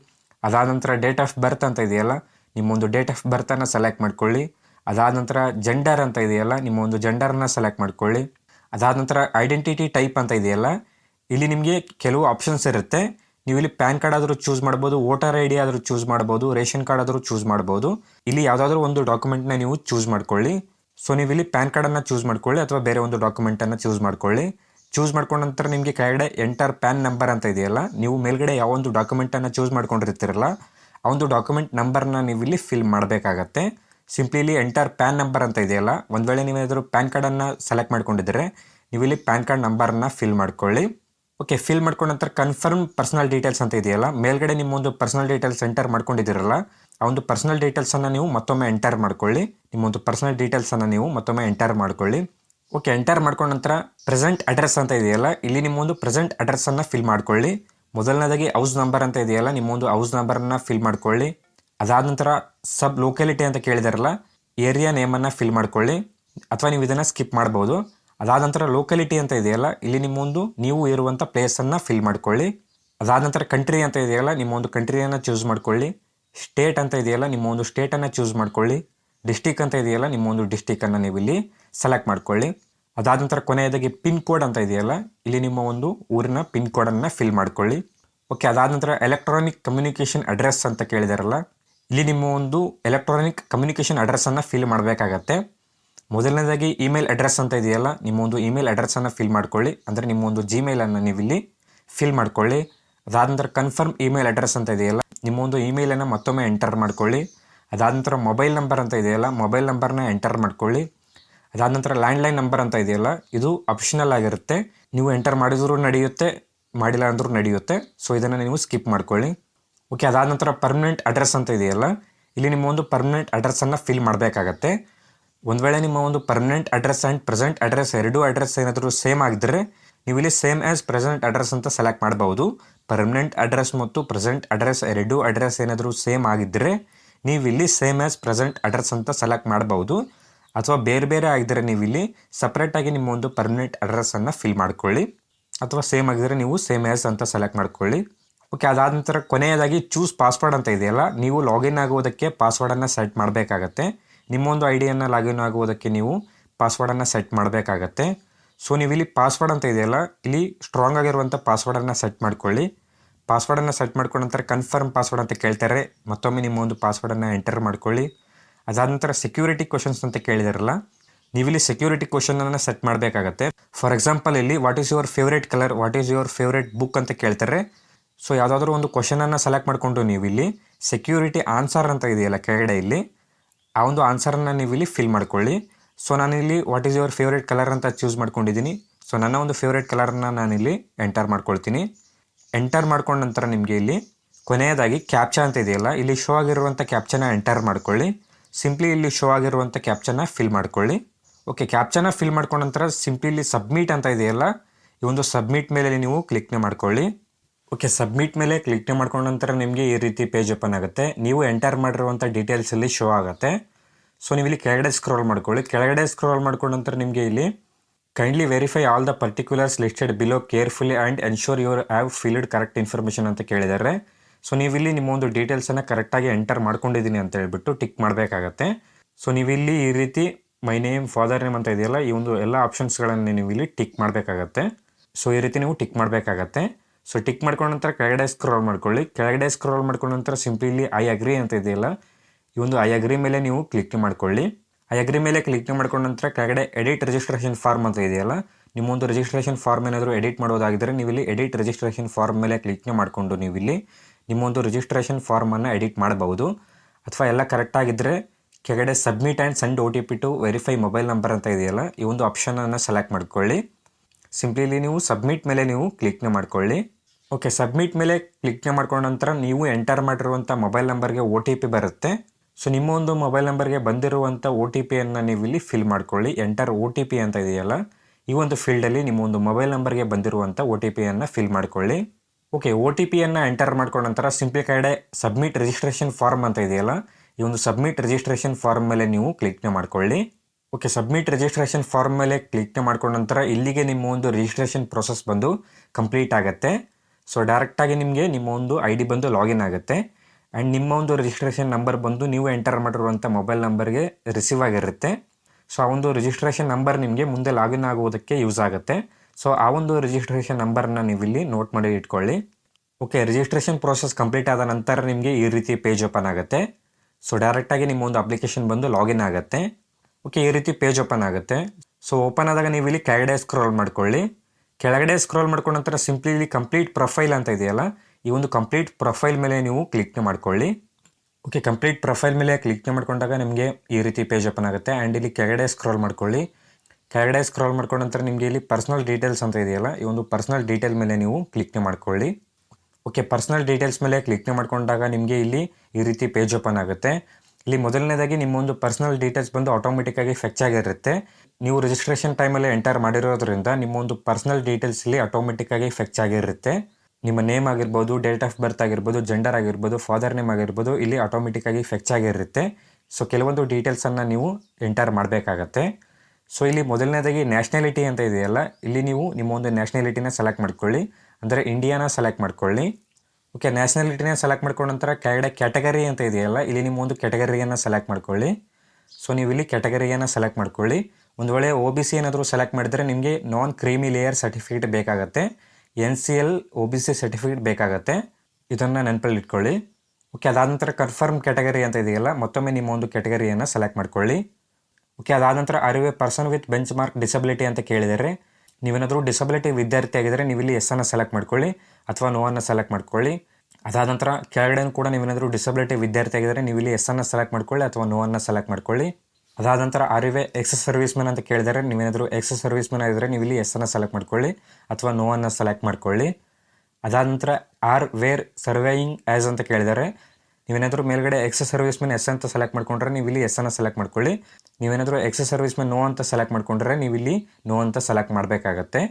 ಅದಾದ ನಂತರ ಡೇಟ್ ಆಫ್ ಬರ್ತ್ ಅಂತ ಇದೆಯಲ್ಲ, ನಿಮ್ಮ ಒಂದು ಡೇಟ್ ಆಫ್ ಬರ್ತನ್ನು ಸೆಲೆಕ್ಟ್ ಮಾಡ್ಕೊಳ್ಳಿ. ಅದಾದ ನಂತರ ಜೆಂಡರ್ ಅಂತ ಇದೆಯಲ್ಲ, ನಿಮ್ಮ ಒಂದು ಜೆಂಡರ್ನ ಸೆಲೆಕ್ಟ್ ಮಾಡ್ಕೊಳ್ಳಿ. ಅದಾದ ನಂತರ ಐಡೆಂಟಿಟಿ ಟೈಪ್ ಅಂತ ಇದೆಯಲ್ಲ ಇಲ್ಲಿ ನಿಮಗೆ ಕೆಲವು ಆಪ್ಷನ್ಸ್ ಇರುತ್ತೆ. ನೀವು ಇಲ್ಲಿ ಪ್ಯಾನ್ ಕಾರ್ಡ್ ಆದರೂ ಚೂಸ್ ಮಾಡ್ಬೋದು ವೋಟರ್ ಐ ಡಿ ಆದರೂ ಚೂಸ್ ಮಾಡ್ಬೋದು, ರೇಷನ್ ಕಾರ್ಡ್ ಆದರೂ ಚೂಸ್ ಮಾಡ್ಬೋದು. ಇಲ್ಲಿ ಯಾವುದಾದ್ರೂ ಒಂದು ಡಾಕ್ಯುಮೆಂಟ್ನ ನೀವು ಚೂಸ್ ಮಾಡ್ಕೊಳ್ಳಿ. ಸೊ ನೀವು ಇಲ್ಲಿ ಪ್ಯಾನ್ ಕಾರ್ಡನ್ನು ಚೂಸ್ ಮಾಡ್ಕೊಳ್ಳಿ ಅಥವಾ ಬೇರೆ ಒಂದು ಡಾಕ್ಯುಮೆಂಟನ್ನು ಚೂಸ್ ಮಾಡ್ಕೊಳ್ಳಿ. ಚೂಸ್ ಮಾಡ್ಕೊಂಡ ನಂತರ ನಿಮಗೆ ಕೆಳಗಡೆ ಎಂಟರ್ ಪ್ಯಾನ್ ನಂಬರ್ ಅಂತ ಇದೆಯಲ್ಲ, ನೀವು ಮೇಲ್ಗಡೆ ಯಾವ ಒಂದು ಡಾಕ್ಯುಮೆಂಟನ್ನು ಚೂಸ್ ಮಾಡ್ಕೊಂಡಿರ್ತೀರಲ್ಲ, ಆ ಒಂದು ಡಾಕ್ಯುಮೆಂಟ್ ನಂಬರ್ನ ನೀವು ಇಲ್ಲಿ ಫಿಲ್ ಮಾಡಬೇಕಾಗತ್ತೆ. ಸಿಂಪ್ಲಿ ಇಲ್ಲಿ ಎಂಟರ್ ಪ್ಯಾನ್ ನಂಬರ್ ಅಂತ ಇದೆಯಲ್ಲ, ಒಂದು ವೇಳೆ ನೀವೇನಾದರೂ ಪ್ಯಾನ್ ಕಾರ್ಡನ್ನು ಸೆಲೆಕ್ಟ್ ಮಾಡ್ಕೊಂಡಿದ್ದರೆ ನೀವು ಇಲ್ಲಿ ಪ್ಯಾನ್ ಕಾರ್ಡ್ ನಂಬರ್ನ ಫಿಲ್ ಮಾಡ್ಕೊಳ್ಳಿ. ಓಕೆ ಫಿಲ್ ಮಾಡ್ಕೊಂಡ ನಂತರ ಕನ್ಫರ್ಮ್ ಪರ್ಸನಲ್ ಡೀಟೇಲ್ಸ್ ಅಂತ ಇದೆಯಲ್ಲ? ಮೇಲ್ಗಡೆ ನಿಮ್ಮ ಒಂದು ಪರ್ಸನಲ್ ಡೀಟೇಲ್ಸ್ ಎಂಟರ್ ಮಾಡ್ಕೊಂಡಿದ್ದೀರಲ್ಲ, ಆ ಒಂದು ಪರ್ಸನಲ್ ಡೀಟೇಲ್ಸನ್ನು ನೀವು ಮತ್ತೊಮ್ಮೆ ಎಂಟರ್ ಮಾಡ್ಕೊಳ್ಳಿ. ನಿಮ್ಮ ಒಂದು ಪರ್ಸನಲ್ ಡೀಟೇಲ್ಸನ್ನು ನೀವು ಮತ್ತೊಮ್ಮೆ ಎಂಟರ್ ಮಾಡ್ಕೊಳ್ಳಿ. ಓಕೆ ಎಂಟರ್ ಮಾಡ್ಕೊಂಡ ನಂತರ ಪ್ರೆಸೆಂಟ್ ಅಡ್ರೆಸ್ ಅಂತ ಇದೆಯಲ್ಲ, ಇಲ್ಲಿ ನಿಮ್ಮ ಒಂದು ಪ್ರೆಸೆಂಟ್ ಅಡ್ರೆಸ್ಸನ್ನು ಫಿಲ್ ಮಾಡ್ಕೊಳ್ಳಿ. ಮೊದಲನೇದಾಗಿ ಹೌಸ್ ನಂಬರ್ ಅಂತ ಇದೆಯಲ್ಲ, ನಿಮ್ಮ ಒಂದು ಹೌಸ್ ನಂಬರನ್ನು ಫಿಲ್ ಮಾಡ್ಕೊಳ್ಳಿ. ಅದಾದ ನಂತರ ಸಬ್ ಲೋಕ್ಯಾಲಿಟಿ ಅಂತ ಕೇಳಿದಾರಲ್ಲ ಏರಿಯಾ ನೇಮನ್ನು ಫಿಲ್ ಮಾಡ್ಕೊಳ್ಳಿ. ಅಥವಾ ನೀವು ಇದನ್ನು ಸ್ಕಿಪ್ ಮಾಡ್ಬೋದು. ಅದಾದ ನಂತರ ಲೋಕಲಿಟಿ ಅಂತ ಇದೆಯಲ್ಲ, ಇಲ್ಲಿ ನಿಮ್ಮೊಂದು ನೀವು ಇರುವಂಥ ಪ್ಲೇಸನ್ನು ಫಿಲ್ ಮಾಡ್ಕೊಳ್ಳಿ. ಅದಾದ ನಂತರ ಕಂಟ್ರಿ ಅಂತ ಇದೆಯಲ್ಲ ನಿಮ್ಮ ಒಂದು ಕಂಟ್ರಿಯನ್ನು ಚೂಸ್ ಮಾಡ್ಕೊಳ್ಳಿ. ಸ್ಟೇಟ್ ಅಂತ ಇದೆಯಲ್ಲ ನಿಮ್ಮ ಒಂದು ಸ್ಟೇಟನ್ನು ಚೂಸ್ ಮಾಡ್ಕೊಳ್ಳಿ. ಡಿಸ್ಟಿಕ್ ಅಂತ ಇದೆಯಲ್ಲ ನಿಮ್ಮ ಒಂದು ಡಿಸ್ಟಿಕನ್ನು ನೀವು ಇಲ್ಲಿ ಸೆಲೆಕ್ಟ್ ಮಾಡ್ಕೊಳ್ಳಿ. ಅದಾದ ನಂತರ ಕೊನೆಯದಾಗಿ ಪಿನ್ ಕೋಡ್ ಅಂತ ಇದೆಯಲ್ಲ, ಇಲ್ಲಿ ನಿಮ್ಮ ಒಂದು ಊರಿನ ಪಿನ್ ಕೋಡನ್ನು ಫಿಲ್ ಮಾಡ್ಕೊಳ್ಳಿ. ಓಕೆ ಅದಾದ ನಂತರ ಎಲೆಕ್ಟ್ರಾನಿಕ್ ಕಮ್ಯುನಿಕೇಷನ್ ಅಡ್ರೆಸ್ ಅಂತ ಕೇಳಿದಾರಲ್ಲ, ಇಲ್ಲಿ ನಿಮ್ಮ ಒಂದು ಎಲೆಕ್ಟ್ರಾನಿಕ್ ಕಮ್ಯುನಿಕೇಷನ್ ಅಡ್ರೆಸ್ಸನ್ನು ಫಿಲ್ ಮಾಡಬೇಕಾಗತ್ತೆ. ಮೊದಲನೇದಾಗಿ ಇಮೇಲ್ ಅಡ್ರೆಸ್ ಅಂತ ಇದೆಯಲ್ಲ ನಿಮ್ಮ ಒಂದು ಇಮೇಲ್ ಅಡ್ರೆಸ್ಸನ್ನು ಫಿಲ್ ಮಾಡ್ಕೊಳ್ಳಿ. ಅಂದರೆ ನಿಮ್ಮ ಒಂದು ಜಿಮೇಲನ್ನು ನೀವು ಇಲ್ಲಿ ಫಿಲ್ ಮಾಡ್ಕೊಳ್ಳಿ. ಅದಾದ ನಂತರ ಕನ್ಫರ್ಮ್ ಇಮೇಲ್ ಅಡ್ರೆಸ್ ಅಂತ ಇದೆಯಲ್ಲ ನಿಮ್ಮ ಒಂದು ಇಮೇಲನ್ನು ಮತ್ತೊಮ್ಮೆ ಎಂಟರ್ ಮಾಡ್ಕೊಳ್ಳಿ. ಅದಾದ ನಂತರ ಮೊಬೈಲ್ ನಂಬರ್ ಅಂತ ಇದೆಯಲ್ಲ ಮೊಬೈಲ್ ನಂಬರ್ನ ಎಂಟರ್ ಮಾಡ್ಕೊಳ್ಳಿ. ಅದಾದ ನಂತರ ಲ್ಯಾಂಡ್ಲೈನ್ ನಂಬರ್ ಅಂತ ಇದೆಯಲ್ಲ, ಇದು ಆಪ್ಷನಲ್ ಆಗಿರುತ್ತೆ. ನೀವು ಎಂಟರ್ ಮಾಡಿದರೂ ನಡೆಯುತ್ತೆ, ಮಾಡಿಲ್ಲ ಅಂದರೂ ನಡೆಯುತ್ತೆ. ಸೊ ಇದನ್ನು ನೀವು ಸ್ಕಿಪ್ ಮಾಡ್ಕೊಳ್ಳಿ. ಓಕೆ ಅದಾದ ನಂತರ ಪರ್ಮನೆಂಟ್ ಅಡ್ರೆಸ್ ಅಂತ ಇದೆಯಲ್ಲ, ಇಲ್ಲಿ ನಿಮ್ಮ ಒಂದು ಪರ್ಮನೆಂಟ್ ಅಡ್ರೆಸ್ಸನ್ನು ಫಿಲ್ ಮಾಡಬೇಕಾಗತ್ತೆ. ಒಂದು ವೇಳೆ ನಿಮ್ಮ ಒಂದು permanent address and present address ಎರಡೂ ಅಡ್ರೆಸ್ ಏನಾದರೂ ಸೇಮ್ ಆಗಿದ್ದರೆ ನೀವು ಇಲ್ಲಿ ಸೇಮ್ ಆ್ಯಸ್ ಪ್ರೆಸೆಂಟ್ ಅಡ್ರೆಸ್ ಅಂತ ಸೆಲೆಕ್ಟ್ ಮಾಡ್ಬೋದು. ಪರ್ಮನೆಂಟ್ ಅಡ್ರೆಸ್ ಮತ್ತು ಪ್ರೆಸೆಂಟ್ ಅಡ್ರೆಸ್ ಎರಡೂ ಅಡ್ರೆಸ್ ಏನಾದರೂ ಸೇಮ್ ಆಗಿದ್ದರೆ ನೀವು ಇಲ್ಲಿ ಸೇಮ್ ಆ್ಯಸ್ ಪ್ರೆಸೆಂಟ್ ಅಡ್ರೆಸ್ ಅಂತ ಸೆಲೆಕ್ಟ್ ಮಾಡ್ಬೋದು. ಅಥವಾ ಬೇರೆ ಬೇರೆ ಆಗಿದ್ದರೆ ನೀವು ಇಲ್ಲಿ ಸಪ್ರೇಟಾಗಿ ನಿಮ್ಮ ಒಂದು ಪರ್ಮನೆಂಟ್ ಅಡ್ರೆಸ್ಸನ್ನು ಫಿಲ್ ಮಾಡ್ಕೊಳ್ಳಿ. ಅಥವಾ ಸೇಮ್ ಆಗಿದ್ದರೆ ನೀವು ಸೇಮ್ ಆ್ಯಸ್ ಅಂತ ಸೆಲೆಕ್ಟ್ ಮಾಡ್ಕೊಳ್ಳಿ. ಓಕೆ ಅದಾದ ನಂತರ ಕೊನೆಯದಾಗಿ ಚೂಸ್ ಪಾಸ್ವರ್ಡ್ ಅಂತ ಇದೆಯಲ್ಲ, ನೀವು ಲಾಗಿನ್ ಆಗುವುದಕ್ಕೆ ಪಾಸ್ವರ್ಡನ್ನು ಸೆಟ್ ಮಾಡಬೇಕಾಗತ್ತೆ. ನಿಮ್ಮೊಂದು ಐ ಡಿಯನ್ನು ಲಾಗಿನ್ ಆಗುವುದಕ್ಕೆ ನೀವು ಪಾಸ್ವರ್ಡನ್ನು ಸೆಟ್ ಮಾಡಬೇಕಾಗತ್ತೆ. ಸೊ ನೀವು ಇಲ್ಲಿ ಪಾಸ್ವರ್ಡ್ ಅಂತ ಇದೆಯಲ್ಲ, ಇಲ್ಲಿ ಸ್ಟ್ರಾಂಗ್ ಆಗಿರುವಂಥ ಪಾಸ್ವರ್ಡನ್ನು ಸೆಟ್ ಮಾಡ್ಕೊಳ್ಳಿ. ಪಾಸ್ವರ್ಡನ್ನು ಸೆಟ್ ಮಾಡ್ಕೊಂಡ ನಂತರ ಕನ್ಫರ್ಮ್ ಪಾಸ್ವರ್ಡ್ ಅಂತ ಕೇಳ್ತಾರೆ. ಮತ್ತೊಮ್ಮೆ ನಿಮ್ಮ ಒಂದು ಪಾಸ್ವರ್ಡನ್ನು ಎಂಟರ್ ಮಾಡ್ಕೊಳ್ಳಿ. ಅದಾದ ನಂತರ ಸೆಕ್ಯೂರಿಟಿ ಕ್ವಶನ್ಸ್ ಅಂತ ಕೇಳಿದಾರಲ್ಲ, ನೀವಿಲ್ಲಿ ಸೆಕ್ಯೂರಿಟಿ ಕ್ವಶನನ್ನು ಸೆಟ್ ಮಾಡಬೇಕಾಗತ್ತೆ. ಫಾರ್ ಎಕ್ಸಾಂಪಲ್ ಇಲ್ಲಿ what is your favourite colour what is your favourite book ಅಂತ ಕೇಳ್ತಾರೆ. ಸೊ ಯಾವುದಾದ್ರೂ ಒಂದು ಕ್ವಶನನ್ನು ಸೆಲೆಕ್ಟ್ ಮಾಡಿಕೊಂಡು ನೀವು ಇಲ್ಲಿ ಸೆಕ್ಯೂರಿಟಿ ಆನ್ಸರ್ ಅಂತ ಇದೆಯಲ್ಲ ಕೆಳಗಡೆ ಇಲ್ಲಿ ಆ ಒಂದು ಆನ್ಸರನ್ನು ನೀವು ಇಲ್ಲಿ ಫಿಲ್ ಮಾಡ್ಕೊಳ್ಳಿ. ಸೊ ನಾನಿಲ್ಲಿ what is your favourite colour ಅಂತ ಚೂಸ್ ಮಾಡ್ಕೊಂಡಿದ್ದೀನಿ. ಸೊ ನನ್ನ ಒಂದು ಫೇವ್ರೇಟ್ ಕಲರ್ನ ನಾನಿಲ್ಲಿ ಎಂಟರ್ ಮಾಡ್ಕೊಳ್ತೀನಿ. ಎಂಟರ್ ಮಾಡ್ಕೊಂಡ ನಂತರ ನಿಮಗೆ ಇಲ್ಲಿ ಕೊನೆಯದಾಗಿ ಕ್ಯಾಪ್ಚಾ ಅಂತ ಇದೆಯಲ್ಲ, ಇಲ್ಲಿ ಶೋ ಆಗಿರುವಂಥ ಕ್ಯಾಪ್ಚನ ಎಂಟರ್ ಮಾಡ್ಕೊಳ್ಳಿ. ಸಿಂಪ್ಲಿ ಇಲ್ಲಿ ಶೋ ಆಗಿರುವಂಥ ಕ್ಯಾಪ್ಚನ ಫಿಲ್ ಮಾಡ್ಕೊಳ್ಳಿ. ಓಕೆ ಕ್ಯಾಪ್ಚನ ಫಿಲ್ ಮಾಡ್ಕೊಂಡ ನಂತರ ಸಿಂಪ್ಲಿ ಇಲ್ಲಿ ಸಬ್ಮಿಟ್ ಅಂತ ಇದೆಯಲ್ಲ, ಈ ಒಂದು ಸಬ್ಮಿಟ್ ಮೇಲೆ ನೀವು ಕ್ಲಿಕ್ನೇ ಮಾಡ್ಕೊಳ್ಳಿ. ಓಕೆ ಸಬ್ಮಿಟ್ ಮೇಲೆ ಕ್ಲಿಕ್ ಮಾಡ್ಕೊಂಡ ನಂತರ ನಿಮಗೆ ಈ ರೀತಿ ಪೇಜ್ ಓಪನ್ ಆಗುತ್ತೆ. ನೀವು ಎಂಟರ್ ಮಾಡಿರುವಂಥ ಡೀಟೇಲ್ಸ್ ಇಲ್ಲಿ ಶೋ ಆಗುತ್ತೆ. ಸೊ ನೀವು ಇಲ್ಲಿ ಕೆಳಗಡೆ ಸ್ಕ್ರೋಲ್ ಮಾಡ್ಕೊಳ್ಳಿ. ಕೆಳಗಡೆ ಸ್ಕ್ರೋಲ್ ಮಾಡ್ಕೊಂಡ ನಂತರ ನಿಮಗೆ ಇಲ್ಲಿ kindly verify all the particulars listed below carefully and ensure your have filled correct information ಅಂತ ಕೇಳಿದ್ದಾರೆ. ಸೊ ನೀವಿಲ್ಲಿ ನಿಮ್ಮ ಒಂದು ಡೀಟೇಲ್ಸನ್ನು ಕರೆಕ್ಟಾಗಿ ಎಂಟರ್ ಮಾಡ್ಕೊಂಡಿದ್ದೀನಿ ಅಂತ ಹೇಳ್ಬಿಟ್ಟು ಟಿಕ್ ಮಾಡಬೇಕಾಗತ್ತೆ. ಸೊ ನೀವಿಲ್ಲಿ ಈ ರೀತಿ ಮೈ ನೇಮ್ ಫಾದರ್ ನೇಮ್ ಅಂತ ಇದೆಯಲ್ಲ, ಈ ಒಂದು ಎಲ್ಲ ಆಪ್ಷನ್ಸ್ಗಳನ್ನು ನೀವು ಇಲ್ಲಿ ಟಿಕ್ ಮಾಡಬೇಕಾಗತ್ತೆ. ಸೊ ಈ ರೀತಿ ನೀವು ಟಿಕ್ ಮಾಡಬೇಕಾಗತ್ತೆ. ಸೊ ಟಿಕ್ ಮಾಡ್ಕೊಂಡ ನಂತರ ಕೆಳಗಡೆ ಸ್ಕ್ರೋಲ್ ಮಾಡ್ಕೊಳ್ಳಿ. ಕೆಳಗಡೆ ಸ್ಕ್ರೋಲ್ ಮಾಡ್ಕೊಂಡ ನಂತರ ಸಿಂಪ್ಲಿ ಇಲ್ಲಿ ಐ ಅಗ್ರಿ ಅಂತ ಇದೆಯಲ್ಲ, ಈ ಒಂದು ಐ ಅಗ್ರಿ ಮೇಲೆ ನೀವು ಕ್ಲಿಕ್ ಮಾಡ್ಕೊಳ್ಳಿ. ಐ ಅಗ್ರಿ ಮೇಲೆ ಕ್ಲಿಕ್ ಮಾಡ್ಕೊಂಡ ನಂತರ ಕೆಳಗಡೆ ಎಡಿಟ್ ರಿಜಿಸ್ಟ್ರೇಷನ್ ಫಾರ್ಮ್ ಅಂತ ಇದೆಯಲ್ಲ, ನಿಮ್ಮ ಒಂದು ರಿಜಿಸ್ಟ್ರೇಷನ್ ಫಾರ್ಮ್ ಏನಾದರೂ ಎಡಿಟ್ ಮಾಡೋದಾಗಿದ್ದರೆ ನೀವು ಇಲ್ಲಿ ಎಡಿಟ್ ರಿಜಿಸ್ಟ್ರೇಷನ್ ಫಾರ್ಮ್ ಮೇಲೆ ಕ್ಲಿಕ್ ಮಾಡಿಕೊಂಡು ನೀವು ಇಲ್ಲಿ ನಿಮ್ಮ ಒಂದು ರಿಜಿಸ್ಟ್ರೇಷನ್ ಫಾರ್ಮನ್ನು ಎಡಿಟ್ ಮಾಡಬಹುದು. ಅಥವಾ ಎಲ್ಲ ಕರೆಕ್ಟಾಗಿದ್ದರೆ ಕೆಳಗಡೆ submit and send O T P to verify mobile number ಅಂತ ಇದೆಯಲ್ಲ, ಈ ಒಂದು ಆಪ್ಷನನ್ನು ಸೆಲೆಕ್ಟ್ ಮಾಡ್ಕೊಳ್ಳಿ. ಸಿಂಪ್ಲಿ ನೀವು ಸಬ್ಮಿಟ್ ಮೇಲೆ ನೀವು ಕ್ಲಿಕ್ನ ಮಾಡ್ಕೊಳ್ಳಿ. ಓಕೆ ಸಬ್ಮಿಟ್ ಮೇಲೆ ಕ್ಲಿಕ್ ಮಾಡ್ಕೊಂಡ ನಂತರ ನೀವು ಎಂಟರ್ ಮಾಡಿರುವಂಥ ಮೊಬೈಲ್ ನಂಬರ್ಗೆ ಒ ಟಿ ಪಿ ಬರುತ್ತೆ. ಸೊ ನಿಮ್ಮ ಒಂದು ಮೊಬೈಲ್ ನಂಬರ್ಗೆ ಬಂದಿರುವಂಥ ಒ ಟಿ ಪಿಯನ್ನು ನೀವು ಇಲ್ಲಿ ಫಿಲ್ ಮಾಡ್ಕೊಳ್ಳಿ. ಎಂಟರ್ ಒ ಟಿ ಪಿ ಅಂತ ಇದೆಯಲ್ಲ, ಈ ಒಂದು ಫೀಲ್ಡಲ್ಲಿ ನಿಮ್ಮ ಒಂದು ಮೊಬೈಲ್ ನಂಬರ್ಗೆ ಬಂದಿರುವಂಥ ಒ ಟಿ ಪಿಯನ್ನು ಫಿಲ್ ಮಾಡ್ಕೊಳ್ಳಿ. ಓಕೆ ಒ ಟಿ ಪಿಯನ್ನು ಎಂಟರ್ ಮಾಡ್ಕೊಂಡ ನಂತರ ಸಿಂಪ್ಲಿ ಕಡೆ ಸಬ್ಮಿಟ್ ರಿಜಿಸ್ಟ್ರೇಷನ್ ಫಾರ್ಮ್ ಅಂತ ಇದೆಯಲ್ಲ, ಈ ಒಂದು ಸಬ್ಮಿಟ್ ರಿಜಿಸ್ಟ್ರೇಷನ್ ಫಾರ್ಮ್ ಮೇಲೆ ನೀವು ಕ್ಲಿಕ್ನ ಮಾಡ್ಕೊಳ್ಳಿ. ಓಕೆ ಸಬ್ಮಿಟ್ ರಿಜಿಸ್ಟ್ರೇಷನ್ ಫಾರ್ಮ್ ಮೇಲೆ ಕ್ಲಿಕ್ ಮಾಡ್ಕೊಂಡ ನಂತರ ಇಲ್ಲಿಗೆ ನಿಮ್ಮ ಒಂದು ರಿಜಿಸ್ಟ್ರೇಷನ್ ಪ್ರೊಸೆಸ್ ಬಂದು ಕಂಪ್ಲೀಟ್ ಆಗುತ್ತೆ. ಸೊ ಡೈರೆಕ್ಟಾಗಿ ನಿಮಗೆ ನಿಮ್ಮ ಒಂದು ಐ ಡಿ ಬಂದು ಲಾಗಿನ್ ಆಗುತ್ತೆ. ಆ್ಯಂಡ್ ನಿಮ್ಮ ಒಂದು ರಿಜಿಸ್ಟ್ರೇಷನ್ ನಂಬರ್ ಬಂದು ನೀವು ಎಂಟರ್ ಮಾಡಿರುವಂಥ ಮೊಬೈಲ್ ನಂಬರ್ಗೆ ರಿಸೀವ್ ಆಗಿರುತ್ತೆ. ಸೊ ಆ ಒಂದು ರಿಜಿಸ್ಟ್ರೇಷನ್ ನಂಬರ್ ನಿಮಗೆ ಮುಂದೆ ಲಾಗಿನ್ ಆಗುವುದಕ್ಕೆ ಯೂಸ್ ಆಗುತ್ತೆ. ಸೊ ಆ ಒಂದು ರಿಜಿಸ್ಟ್ರೇಷನ್ ನಂಬರ್ನ ನೀವು ಇಲ್ಲಿ ನೋಟ್ ಮಾಡಿ ಇಟ್ಕೊಳ್ಳಿ. ಓಕೆ ರಿಜಿಸ್ಟ್ರೇಷನ್ ಪ್ರೋಸೆಸ್ ಕಂಪ್ಲೀಟ್ ಆದ ನಂತರ ನಿಮಗೆ ಈ ರೀತಿ ಪೇಜ್ ಓಪನ್ ಆಗುತ್ತೆ. ಸೊ ಡೈರೆಕ್ಟಾಗಿ ನಿಮ್ಮ ಒಂದು ಅಪ್ಲಿಕೇಶನ್ ಬಂದು ಲಾಗಿನ್ ಆಗುತ್ತೆ. ಓಕೆ ಈ ರೀತಿ ಪೇಜ್ ಓಪನ್ ಆಗುತ್ತೆ. ಸೊ ಓಪನ್ ಆದಾಗ ನೀವು ಇಲ್ಲಿ ಕೆಳಗಡೆ ಸ್ಕ್ರೋಲ್ ಮಾಡ್ಕೊಳ್ಳಿ. ಕೆಳಗಡೆ ಸ್ಕ್ರೋಲ್ ಮಾಡ್ಕೊಂಡ ನಂತರ ಸಿಂಪ್ಲಿ ಇಲ್ಲಿ ಕಂಪ್ಲೀಟ್ ಪ್ರೊಫೈಲ್ ಅಂತ ಇದೆಯಲ್ಲ, ಈ ಒಂದು ಕಂಪ್ಲೀಟ್ ಪ್ರೊಫೈಲ್ ಮೇಲೆ ನೀವು ಕ್ಲಿಕ್ ಮಾಡ್ಕೊಳ್ಳಿ. ಓಕೆ ಕಂಪ್ಲೀಟ್ ಪ್ರೊಫೈಲ್ ಮೇಲೆ ಕ್ಲಿಕ್ ಮಾಡ್ಕೊಂಡಾಗ ನಿಮಗೆ ಈ ರೀತಿ ಪೇಜ್ ಓಪನ್ ಆಗುತ್ತೆ. ಆ್ಯಂಡ್ ಇಲ್ಲಿ ಕೆಳಗಡೆ ಸ್ಕ್ರೋಲ್ ಮಾಡ್ಕೊಳ್ಳಿ. ಕೆಳಗಡೆ ಸ್ಕ್ರೋಲ್ ಮಾಡ್ಕೊಂಡ ನಂತರ ನಿಮಗೆ ಇಲ್ಲಿ ಪರ್ಸನಲ್ ಡೀಟೇಲ್ಸ್ ಅಂತ ಇದೆಯಲ್ಲ, ಈ ಒಂದು ಪರ್ಸನಲ್ ಡೀಟೇಲ್ ಮೇಲೆ ನೀವು ಕ್ಲಿಕ್ ಮಾಡ್ಕೊಳ್ಳಿ. ಓಕೆ ಪರ್ಸನಲ್ ಡೀಟೇಲ್ಸ್ ಮೇಲೆ ಕ್ಲಿಕ್ ಮಾಡ್ಕೊಂಡಾಗ ನಿಮಗೆ ಇಲ್ಲಿ ಈ ರೀತಿ ಪೇಜ್ ಓಪನ್ ಆಗುತ್ತೆ. ಇಲ್ಲಿ ಮೊದಲನೇದಾಗಿ ನಿಮ್ಮ ಒಂದು ಪರ್ಸನಲ್ ಡೀಟೇಲ್ಸ್ ಬಂದು ಆಟೋಮೆಟಿಕ್ಕಾಗಿ ಫೆಚ್ ಆಗಿರುತ್ತೆ. ನೀವು ರಿಜಿಸ್ಟ್ರೇಷನ್ ಟೈಮಲ್ಲಿ ಎಂಟರ್ ಮಾಡಿರೋದ್ರಿಂದ ನಿಮ್ಮ ಒಂದು ಪರ್ಸನಲ್ ಡೀಟೇಲ್ಸ್ ಇಲ್ಲಿ ಆಟೋಮೆಟಿಕ್ಕಾಗಿ ಫೆಚ್ ಆಗಿರುತ್ತೆ. ನಿಮ್ಮ ನೇಮ್ ಆಗಿರ್ಬೋದು ಡೇಟ್ ಆಫ್ ಬರ್ತ್ ಆಗಿರ್ಬೋದು ಜೆಂಡರ್ ಆಗಿರ್ಬೋದು ಫಾದರ್ ನೇಮ್ ಆಗಿರ್ಬೋದು ಇಲ್ಲಿ ಆಟೋಮೆಟಿಕ್ಕಾಗಿ ಫೆಚ್ ಆಗಿರುತ್ತೆ. ಸೊ ಕೆಲವೊಂದು ಡೀಟೇಲ್ಸನ್ನು ನೀವು ಎಂಟರ್ ಮಾಡಬೇಕಾಗತ್ತೆ. ಸೊ ಇಲ್ಲಿ ಮೊದಲನೇದಾಗಿ ನ್ಯಾಷನಾಲಿಟಿ ಅಂತ ಇದೆಯಲ್ಲ, ಇಲ್ಲಿ ನೀವು ನಿಮ್ಮ ಒಂದು ನ್ಯಾಷನಾಲಿಟಿನ ಸೆಲೆಕ್ಟ್ ಮಾಡ್ಕೊಳ್ಳಿ. ಅಂದರೆ ಇಂಡಿಯಾನ ಸೆಲೆಕ್ಟ್ ಮಾಡ್ಕೊಳ್ಳಿ. ಓಕೆ ನ್ಯಾಷನಾಲಿಟಿನ ಸೆಲೆಕ್ಟ್ ಮಾಡ್ಕೊಂಡ ನಂತರ ಕೆಳಗಡೆ ಕ್ಯಾಟಗರಿ ಅಂತ ಇದೆಯಲ್ಲ, ಇಲ್ಲಿ ನಿಮ್ಮ ಒಂದು ಕ್ಯಾಟಗರಿಯನ್ನು ಸೆಲೆಕ್ಟ್ ಮಾಡ್ಕೊಳ್ಳಿ. ಸೊ ನೀವು ಇಲ್ಲಿ ಕ್ಯಾಟಗರಿಯನ್ನು ಸೆಲೆಕ್ಟ್ ಮಾಡ್ಕೊಳ್ಳಿ. ಒಂದು ವೇಳೆ ಓ ಬಿ ಸಿ ಏನಾದರೂ ಸೆಲೆಕ್ಟ್ ಮಾಡಿದರೆ ನಿಮಗೆ ನಾನ್ ಕ್ರೀಮಿ ಲೇಯರ್ ಸರ್ಟಿಫಿಕೇಟ್ ಬೇಕಾಗತ್ತೆ. N C L O B C certificate ಬೇಕಾಗತ್ತೆ. ಇದನ್ನು ನೆನಪಲ್ಲಿ ಇಟ್ಕೊಳ್ಳಿ. ಓಕೆ ಅದಾದ ನಂತರ ಕನ್ಫರ್ಮ್ ಕ್ಯಾಟಗರಿ ಅಂತ ಇದೆಯಲ್ಲ, ಮತ್ತೊಮ್ಮೆ ನಿಮ್ಮ ಒಂದು ಕ್ಯಾಟಗರಿಯನ್ನು ಸೆಲೆಕ್ಟ್ ಮಾಡ್ಕೊಳ್ಳಿ. ಓಕೆ ಅದಾದ ನಂತರ a person with benchmark disability ಅಂತ ಕೇಳಿದರೆ, ನೀವೇನಾದರೂ ಡಿಸಬಿಲಿಟಿ ವಿದ್ಯಾರ್ಥಿ ಆಗಿದ್ದರೆ ನೀವು ಇಲ್ಲಿ ಎಸ್ ಅನ್ನು ಸೆಲೆಕ್ಟ್ ಮಾಡ್ಕೊಳ್ಳಿ, ಅಥವಾ ನೋವನ್ನು ಸೆಲೆಕ್ಟ್ ಮಾಡ್ಕೊಳ್ಳಿ. ಅದಾದ ನಂತರ ಕೆಳಗಡೆ ಕೂಡ ನೀವೇನಾದರೂ ಡಿಸಬಿಲಿಟಿ ವಿದ್ಯಾರ್ಥಿ ಆಗಿದ್ದರೆ ನೀವು ಇಲ್ಲಿ ಎಸ್ ಅನ್ನು ಸೆಲೆಕ್ಟ್ ಮಾಡ್ಕೊಳ್ಳಿ, ಅಥವಾ ನೋವನ್ನು ಸೆಲೆಕ್ಟ್ ಮಾಡ್ಕೊಳ್ಳಿ. ಅದಾದ ನಂತರ ಆರ್ ಇವೆ ಎ ಎಕ್ಸ್ ಸರ್ವಿಸ್ ಮ್ಯಾನ್ ಅಂತ ಕೇಳಿದರೆ ನೀವೇನಾದರೂ ಎಕ್ಸ್ ಸರ್ವಿಸ್ ಮ್ಯಾನ್ ಆಗಿದ್ದರೆ ನೀವು ಇಲ್ಲಿ ಎಸ್ ಅನ್ನು ಸೆಲೆಕ್ಟ್ ಮಾಡ್ಕೊಳ್ಳಿ ಅಥವಾ ನೋ ಅನ್ನು ಸೆಲೆಕ್ಟ್ ಮಾಡ್ಕೊಳ್ಳಿ. ಅದಾದ ನಂತರ ಆರ್ ವೇರ್ ಸರ್ವೇಯಿಂಗ್ ಆ್ಯಸ್ ಅಂತ ಕೇಳಿದರೆ ನೀವೇನಾದರೂ ಮೇಲ್ಗಡೆ ಎಕ್ಸ್ ಸರ್ವಿಸ್ ಮ್ಯಾನ್ ಎಸ್ ಅಂತ ಸೆಲೆಕ್ಟ್ ಮಾಡ್ಕೊಂಡ್ರೆ ನೀವು ಇಲ್ಲಿ ಎಸ್ ಅನ್ನು ಸೆಲೆಕ್ಟ್ ಮಾಡ್ಕೊಳ್ಳಿ. ನೀವೇನಾದರೂ ಎಕ್ಸ್ ಸರ್ವಿಸ್ ಮ್ಯಾನ್ ನೋ ಅಂತ ಸೆಲೆಕ್ಟ್ ಮಾಡ್ಕೊಂಡ್ರೆ ನೀವು ಇಲ್ಲಿ ನೋ ಅಂತ ಸೆಲೆಕ್ಟ್ ಮಾಡಬೇಕಾಗತ್ತೆ.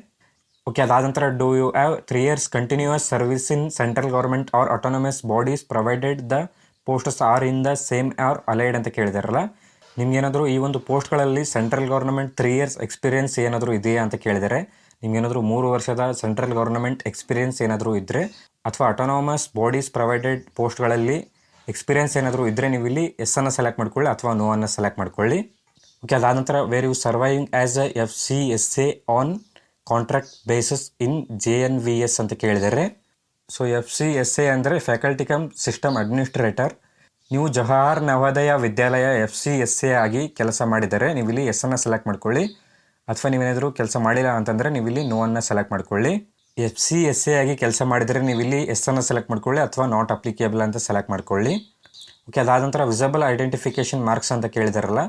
ಓಕೆ ಅದಾದ ನಂತರ do you have three years continuous service in central government or autonomous bodies provided the posts are in the same or allied ಅಂತ ಕೇಳಿದಾರಲ್ಲ? ನಿಮ್ಗೇನಾದರೂ ಈ ಒಂದು ಪೋಸ್ಟ್ಗಳಲ್ಲಿ central government three years experience ಏನಾದರೂ ಇದೆಯಾ ಅಂತ ಕೇಳಿದರೆ, ನಿಮ್ಗೇನಾದರೂ ಮೂರು ವರ್ಷದ ಸೆಂಟ್ರಲ್ ಗೌರ್ಮೆಂಟ್ ಎಕ್ಸ್ಪೀರಿಯನ್ಸ್ ಏನಾದರೂ ಇದ್ದರೆ ಅಥವಾ ಅಟೋನಾಮಸ್ ಬಾಡೀಸ್ ಪ್ರೊವೈಡೆಡ್ ಪೋಸ್ಟ್ಗಳಲ್ಲಿ ಎಕ್ಸ್ಪೀರಿಯನ್ಸ್ ಏನಾದರೂ ಇದ್ದರೆ ನೀವು ಇಲ್ಲಿ ಎಸ್ ಅನ್ನು ಸೆಲೆಕ್ಟ್ ಮಾಡ್ಕೊಳ್ಳಿ ಅಥವಾ ನೋ ಅನ್ನು ಸೆಲೆಕ್ಟ್ ಮಾಡ್ಕೊಳ್ಳಿ. ಓಕೆ ಅದಾದ ನಂತರ were you surviving as a F C S A on contract basis in J N V S ಅಂತ ಕೇಳಿದರೆ so F C S A ಅಂದರೆ ಫ್ಯಾಕಲ್ಟಿ ಕಮ್ ಸಿಸ್ಟಮ್ ಅಡ್ಮಿನಿಸ್ಟ್ರೇಟರ್ ನೀವು Jawahar Navodaya Vidyalaya F C S A ಆಗಿ ಕೆಲಸ ಮಾಡಿದರೆ ನೀವು ಇಲ್ಲಿ yes ಅನ್ನು ಸೆಲೆಕ್ಟ್ ಮಾಡ್ಕೊಳ್ಳಿ. ಅಥವಾ ನೀವೇನಾದರೂ ಕೆಲಸ ಮಾಡಿಲ್ಲ ಅಂತಂದರೆ ನೀವು ಇಲ್ಲಿ ನೋ ಅನ್ನು ಸೆಲೆಕ್ಟ್ ಮಾಡ್ಕೊಳ್ಳಿ. ಎಫ್ ಸಿ ಎಸ್ ಎ ಆಗಿ ಕೆಲಸ ಮಾಡಿದರೆ ನೀವು ಇಲ್ಲಿ ಎಸ್ ಅನ್ನು ಸೆಲೆಕ್ಟ್ ಮಾಡ್ಕೊಳ್ಳಿ ಅಥವಾ ನಾಟ್ ಅಪ್ಲಿಕೇಬಲ್ ಅಂತ ಸೆಲೆಕ್ಟ್ ಮಾಡ್ಕೊಳ್ಳಿ. ಓಕೆ ಅದಾದ ನಂತರ ವಿಸಬಲ್ ಐಡೆಂಟಿಫಿಕೇಷನ್ ಮಾರ್ಕ್ಸ್ ಅಂತ ಕೇಳಿದಾರಲ್ಲ,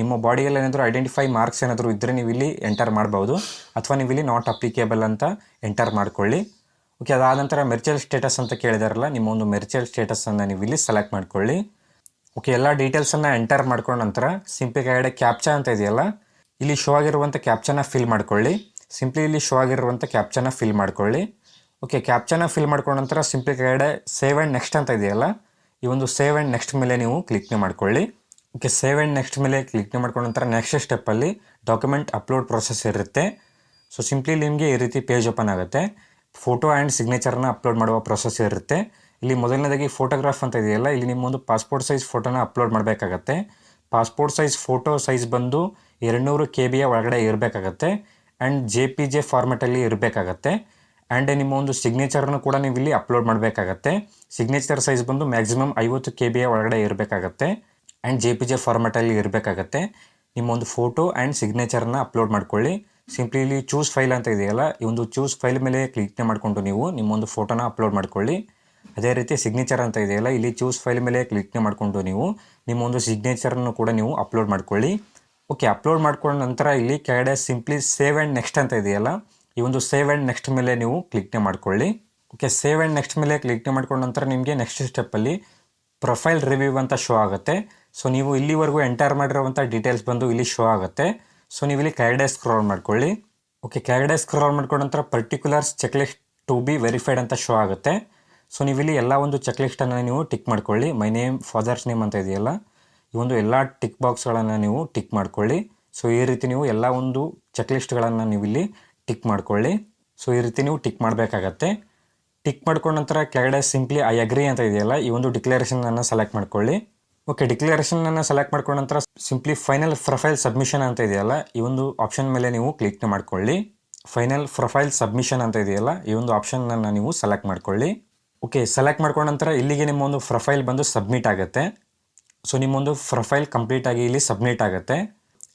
ನಿಮ್ಮ ಬಾಡಿಯಲ್ಲಿ ಏನಾದರೂ ಐಡೆಂಟಿಫೈ ಮಾರ್ಕ್ಸ್ ಏನಾದರೂ ಇದ್ದರೆ ನೀವು ಇಲ್ಲಿ ಎಂಟರ್ ಮಾಡ್ಬೋದು. ಅಥವಾ ನೀವು ಇಲ್ಲಿ ನಾಟ್ ಅಪ್ಲಿಕೇಬಲ್ ಅಂತ ಎಂಟರ್ ಮಾಡ್ಕೊಳ್ಳಿ. ಓಕೆ ಅದಾದ ನಂತರ ಮೆರ್ಚಲ್ ಸ್ಟೇಟಸ್ ಅಂತ ಕೇಳಿದಾರಲ್ಲ, ನಿಮ್ಮ ಒಂದು ಮೆರ್ಚಲ್ ಸ್ಟೇಟಸನ್ನು ನೀವು ಇಲ್ಲಿ ಸೆಲೆಕ್ಟ್ ಮಾಡ್ಕೊಳ್ಳಿ. ಓಕೆ ಎಲ್ಲ ಡೀಟೇಲ್ಸನ್ನು ಎಂಟರ್ ಮಾಡ್ಕೊಂಡ ನಂತರ ಸಿಂಪಲ್ ಕೆಳಗಡೆ ಕ್ಯಾಪ್ಚಾ ಅಂತ ಇದೆಯಲ್ಲ, ಇಲ್ಲಿ ಶೋ ಆಗಿರುವಂಥ ಕ್ಯಾಪ್ಚನ ಫಿಲ್ ಮಾಡ್ಕೊಳ್ಳಿ. ಸಿಂಪ್ಲಿ ಇಲ್ಲಿ ಶೋ ಆಗಿರುವಂಥ ಕ್ಯಾಪ್ಚನ ಫಿಲ್ ಮಾಡ್ಕೊಳ್ಳಿ. ಓಕೆ ಕ್ಯಾಪ್ಚನ ಫಿಲ್ ಮಾಡ್ಕೊಂಡ ನಂತರ ಸಿಂಪ್ಲಿ ಕೆಳಗಡೆ ಸೇವ್ ಆ್ಯಂಡ್ ನೆಕ್ಸ್ಟ್ ಅಂತ ಇದೆಯಲ್ಲ, ಈ ಒಂದು ಸೇವ್ ಆ್ಯಂಡ್ ನೆಕ್ಸ್ಟ್ ಮೇಲೆ ನೀವು ಕ್ಲಿಕ್ನೇ ಮಾಡ್ಕೊಳ್ಳಿ. ಓಕೆ ಸೇವ್ ಆ್ಯಂಡ್ ನೆಕ್ಸ್ಟ್ ಮೇಲೆ ಕ್ಲಿಕ್ನೇ ಮಾಡ್ಕೊಂಡ ನಂತರ ನೆಕ್ಸ್ಟ್ ಸ್ಟೆಪ್ಪಲ್ಲಿ ಡಾಕ್ಯುಮೆಂಟ್ ಅಪ್ಲೋಡ್ ಪ್ರೊಸೆಸ್ ಇರುತ್ತೆ. ಸೊ ಸಿಂಪ್ಲಿ ನಿಮಗೆ ಈ ರೀತಿ ಪೇಜ್ ಓಪನ್ ಆಗುತ್ತೆ. ಫೋಟೋ ಆ್ಯಂಡ್ ಸಿಗ್ನೇಚರ್ನ ಅಪ್ಲೋಡ್ ಮಾಡುವ ಪ್ರೊಸೆಸ್ ಇರುತ್ತೆ. ಇಲ್ಲಿ ಮೊದಲನೇದಾಗಿ ಫೋಟೋಗ್ರಾಫ್ ಅಂತ ಇದೆಯಲ್ಲ, ಇಲ್ಲಿ ನಿಮ್ಮೊಂದು ಪಾಸ್ಪೋರ್ಟ್ ಸೈಜ್ ಫೋಟೋನ ಅಪ್ಲೋಡ್ ಮಾಡಬೇಕಾಗತ್ತೆ. ಪಾಸ್ಪೋರ್ಟ್ ಸೈಜ್ ಫೋಟೋ ಸೈಜ್ ಬಂದು ಎರಡುನೂರು ಕೆ ಬಿಯ ಒಳಗಡೆ ಇರಬೇಕಾಗತ್ತೆ. ಆ್ಯಂಡ್ ಜೆ ಪಿ ಜೆ ಫಾರ್ಮೆಟಲ್ಲಿ ಇರಬೇಕಾಗತ್ತೆ. ಆ್ಯಂಡ್ ನಿಮ್ಮ ಒಂದು ಸಿಗ್ನೇಚರ್ನು ಕೂಡ ನೀವು ಇಲ್ಲಿ ಅಪ್ಲೋಡ್ ಮಾಡಬೇಕಾಗತ್ತೆ. ಸಿಗ್ನೇಚರ್ ಸೈಜ್ ಬಂದು ಮ್ಯಾಕ್ಸಿಮಮ್ ಐವತ್ತು ಕೆ ಬಿಯ ಒಳಗಡೆ ಇರಬೇಕಾಗತ್ತೆ. ಆ್ಯಂಡ್ ಜೆ ಪಿ ಜೆ ಫಾರ್ಮೆಟಲ್ಲಿ ಇರಬೇಕಾಗತ್ತೆ. ನಿಮ್ಮ ಒಂದು ಫೋಟೋ ಆ್ಯಂಡ್ ಸಿಗ್ನೇಚರ್ನ ಅಪ್ಲೋಡ್ ಮಾಡ್ಕೊಳ್ಳಿ. ಸಿಂಪ್ಲಿ ಇಲ್ಲಿ ಚೂಸ್ ಫೈಲ್ ಅಂತ ಇದೆಯಲ್ಲ, ಈ ಒಂದು ಚೂಸ್ ಫೈಲ್ ಮೇಲೆ ಕ್ಲಿಕ್ನೇ ಮಾಡಿಕೊಂಡು ನೀವು ನಿಮ್ಮೊಂದು ಫೋಟೋನ ಅಪ್ಲೋಡ್ ಮಾಡ್ಕೊಳ್ಳಿ. ಅದೇ ರೀತಿ ಸಿಗ್ನೇಚರ್ ಅಂತ ಇದೆಯಲ್ಲ, ಇಲ್ಲಿ ಚೂಸ್ ಫೈಲ್ ಮೇಲೆ ಕ್ಲಿಕ್ನೇ ಮಾಡಿಕೊಂಡು ನೀವು ನಿಮ್ಮ ಒಂದು ಸಿಗ್ನೇಚರನ್ನು ಕೂಡ ನೀವು ಅಪ್ಲೋಡ್ ಮಾಡ್ಕೊಳ್ಳಿ. ಓಕೆ ಅಪ್ಲೋಡ್ ಮಾಡ್ಕೊಂಡ ನಂತರ ಇಲ್ಲಿ ಕೆಳಗಡೆ ಸಿಂಪ್ಲಿ ಸೇವ್ ಆ್ಯಂಡ್ ನೆಕ್ಸ್ಟ್ ಅಂತ ಇದೆಯಲ್ಲ, ಈ ಒಂದು ಸೇವ್ ಆ್ಯಂಡ್ ನೆಕ್ಸ್ಟ್ ಮೇಲೆ ನೀವು ಕ್ಲಿಕ್ನೇ ಮಾಡ್ಕೊಳ್ಳಿ. ಓಕೆ ಸೇವ್ ಆ್ಯಂಡ್ ನೆಕ್ಸ್ಟ್ ಮೇಲೆ ಕ್ಲಿಕ್ನೇ ಮಾಡ್ಕೊಂಡ ನಂತರ ನಿಮಗೆ ನೆಕ್ಸ್ಟ್ ಸ್ಟೆಪ್ಪಲ್ಲಿ ಪ್ರೊಫೈಲ್ ರಿವ್ಯೂ ಅಂತ ಶೋ ಆಗುತ್ತೆ. ಸೊ ನೀವು ಇಲ್ಲಿವರೆಗೂ ಎಂಟರ್ ಮಾಡಿರುವಂಥ ಡೀಟೇಲ್ಸ್ ಬಂದು ಇಲ್ಲಿ ಶೋ ಆಗುತ್ತೆ. ಸೊ ನೀವು ಇಲ್ಲಿ ಕೆಳಗಡೆ ಸ್ಕ್ರೋಲ್ ಮಾಡ್ಕೊಳ್ಳಿ. ಓಕೆ ಕೆಳಗಡೆ ಸ್ಕ್ರೋಲ್ ಮಾಡ್ಕೊಂಡ ನಂತರ particulars checklist to be verified ಅಂತ ಶೋ ಆಗುತ್ತೆ. ಸೊ ನೀವು ಇಲ್ಲಿ ಎಲ್ಲ ಒಂದು ಚೆಕ್ಲಿಸ್ಟನ್ನು ನೀವು ಟಿಕ್ ಮಾಡ್ಕೊಳ್ಳಿ. ಮೈ ನೇಮ್ ಫಾದರ್ಸ್ ನೇಮ್ ಅಂತ ಇದೆಯಲ್ಲ, ಈ ಒಂದು ಎಲ್ಲ ಟಿಕ್ ಬಾಕ್ಸ್ಗಳನ್ನು ನೀವು ಟಿಕ್ ಮಾಡ್ಕೊಳ್ಳಿ. ಸೊ ಈ ರೀತಿ ನೀವು ಎಲ್ಲ ಒಂದು ಚೆಕ್ಲಿಸ್ಟ್ಗಳನ್ನು ನೀವಿಲ್ಲಿ ನೀವು ಇಲ್ಲಿ ಟಿಕ್ ಮಾಡ್ಕೊಳ್ಳಿ. ಸೊ ಈ ರೀತಿ ನೀವು ಟಿಕ್ ಮಾಡಬೇಕಾಗತ್ತೆ. ಟಿಕ್ ಮಾಡ್ಕೊಂಡ ನಂತರ ಕೆಳಗಡೆ ಸಿಂಪ್ಲಿ ಐ ಅಗ್ರಿ ಅಂತ ಇದೆಯಲ್ಲ, ಈ ಒಂದು ಡಿಕ್ಲರೇಷನನ್ನು ಸೆಲೆಕ್ಟ್ ಮಾಡ್ಕೊಳ್ಳಿ. ಓಕೆ ಡಿಕ್ಲರೇಷನನ್ನು ಸೆಲೆಕ್ಟ್ ಮಾಡ್ಕೊಂಡ ನಂತರ ಸಿಂಪ್ಲಿ ಫೈನಲ್ ಪ್ರೊಫೈಲ್ ಸಬ್ಮಿಷನ್ ಅಂತ ಇದೆಯಲ್ಲ, ಈ ಒಂದು ಆಪ್ಷನ್ ಮೇಲೆ ನೀವು ಕ್ಲಿಕ್ ಮಾಡ್ಕೊಳ್ಳಿ. ಫೈನಲ್ ಪ್ರೊಫೈಲ್ ಸಬ್ಮಿಷನ್ ಅಂತ ಇದೆಯಲ್ಲ, ಈ ಒಂದು ಆಪ್ಷನನ್ನು ನೀವು ಸೆಲೆಕ್ಟ್ ಮಾಡ್ಕೊಳ್ಳಿ. ಓಕೆ ಸೆಲೆಕ್ಟ್ ಮಾಡ್ಕೊಂಡ ನಂತರ ಇಲ್ಲಿಗೆ ನಿಮ್ಮ ಒಂದು ಪ್ರೊಫೈಲ್ ಬಂದು ಸಬ್ಮಿಟ್ ಆಗುತ್ತೆ. ಸೊ ನಿಮ್ಮೊಂದು ಪ್ರೊಫೈಲ್ ಕಂಪ್ಲೀಟ್ ಆಗಿ ಇಲ್ಲಿ ಸಬ್ಮಿಟ್ ಆಗುತ್ತೆ.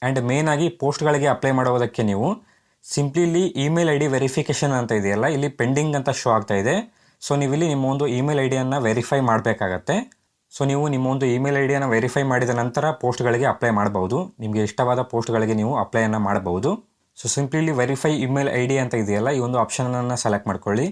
ಆ್ಯಂಡ್ ಮೇನ್ ಆಗಿ ಪೋಸ್ಟ್ಗಳಿಗೆ ಅಪ್ಲೈ ಮಾಡೋದಕ್ಕೆ ನೀವು ಸಿಂಪ್ಲಿ ಇಲ್ಲಿ ಇಮೇಲ್ ಐ ಡಿ ವೆರಿಫಿಕೇಷನ್ ಅಂತ ಇದೆಯಲ್ಲ, ಇಲ್ಲಿ ಪೆಂಡಿಂಗ್ ಅಂತ ಶೋ ಆಗ್ತಾ ಇದೆ. ಸೊ ನೀವು ಇಲ್ಲಿ ನಿಮ್ಮ ಒಂದು ಇಮೇಲ್ ಐ ಡಿಯನ್ನು ವೆರಿಫೈ ಮಾಡಬೇಕಾಗತ್ತೆ. ಸೊ ನೀವು ನಿಮ್ಮ ಒಂದು ಇಮೇಲ್ ಐ ಡಿಯನ್ನು ವೆರಿಫೈ ಮಾಡಿದ ನಂತರ ಪೋಸ್ಟ್ಗಳಿಗೆ ಅಪ್ಲೈ ಮಾಡಬಹುದು ನಿಮಗೆ ಇಷ್ಟವಾದ ಪೋಸ್ಟ್ಗಳಿಗೆ ನೀವು ಅಪ್ಲೈಯನ್ನು ಮಾಡಬಹುದು so simply verify email I D ಅಂತ ಇದೆಯಲ್ಲ, ಈ ಒಂದು ಆಪ್ಷನನ್ನು ಸೆಲೆಕ್ಟ್ ಮಾಡ್ಕೊಳ್ಳಿ.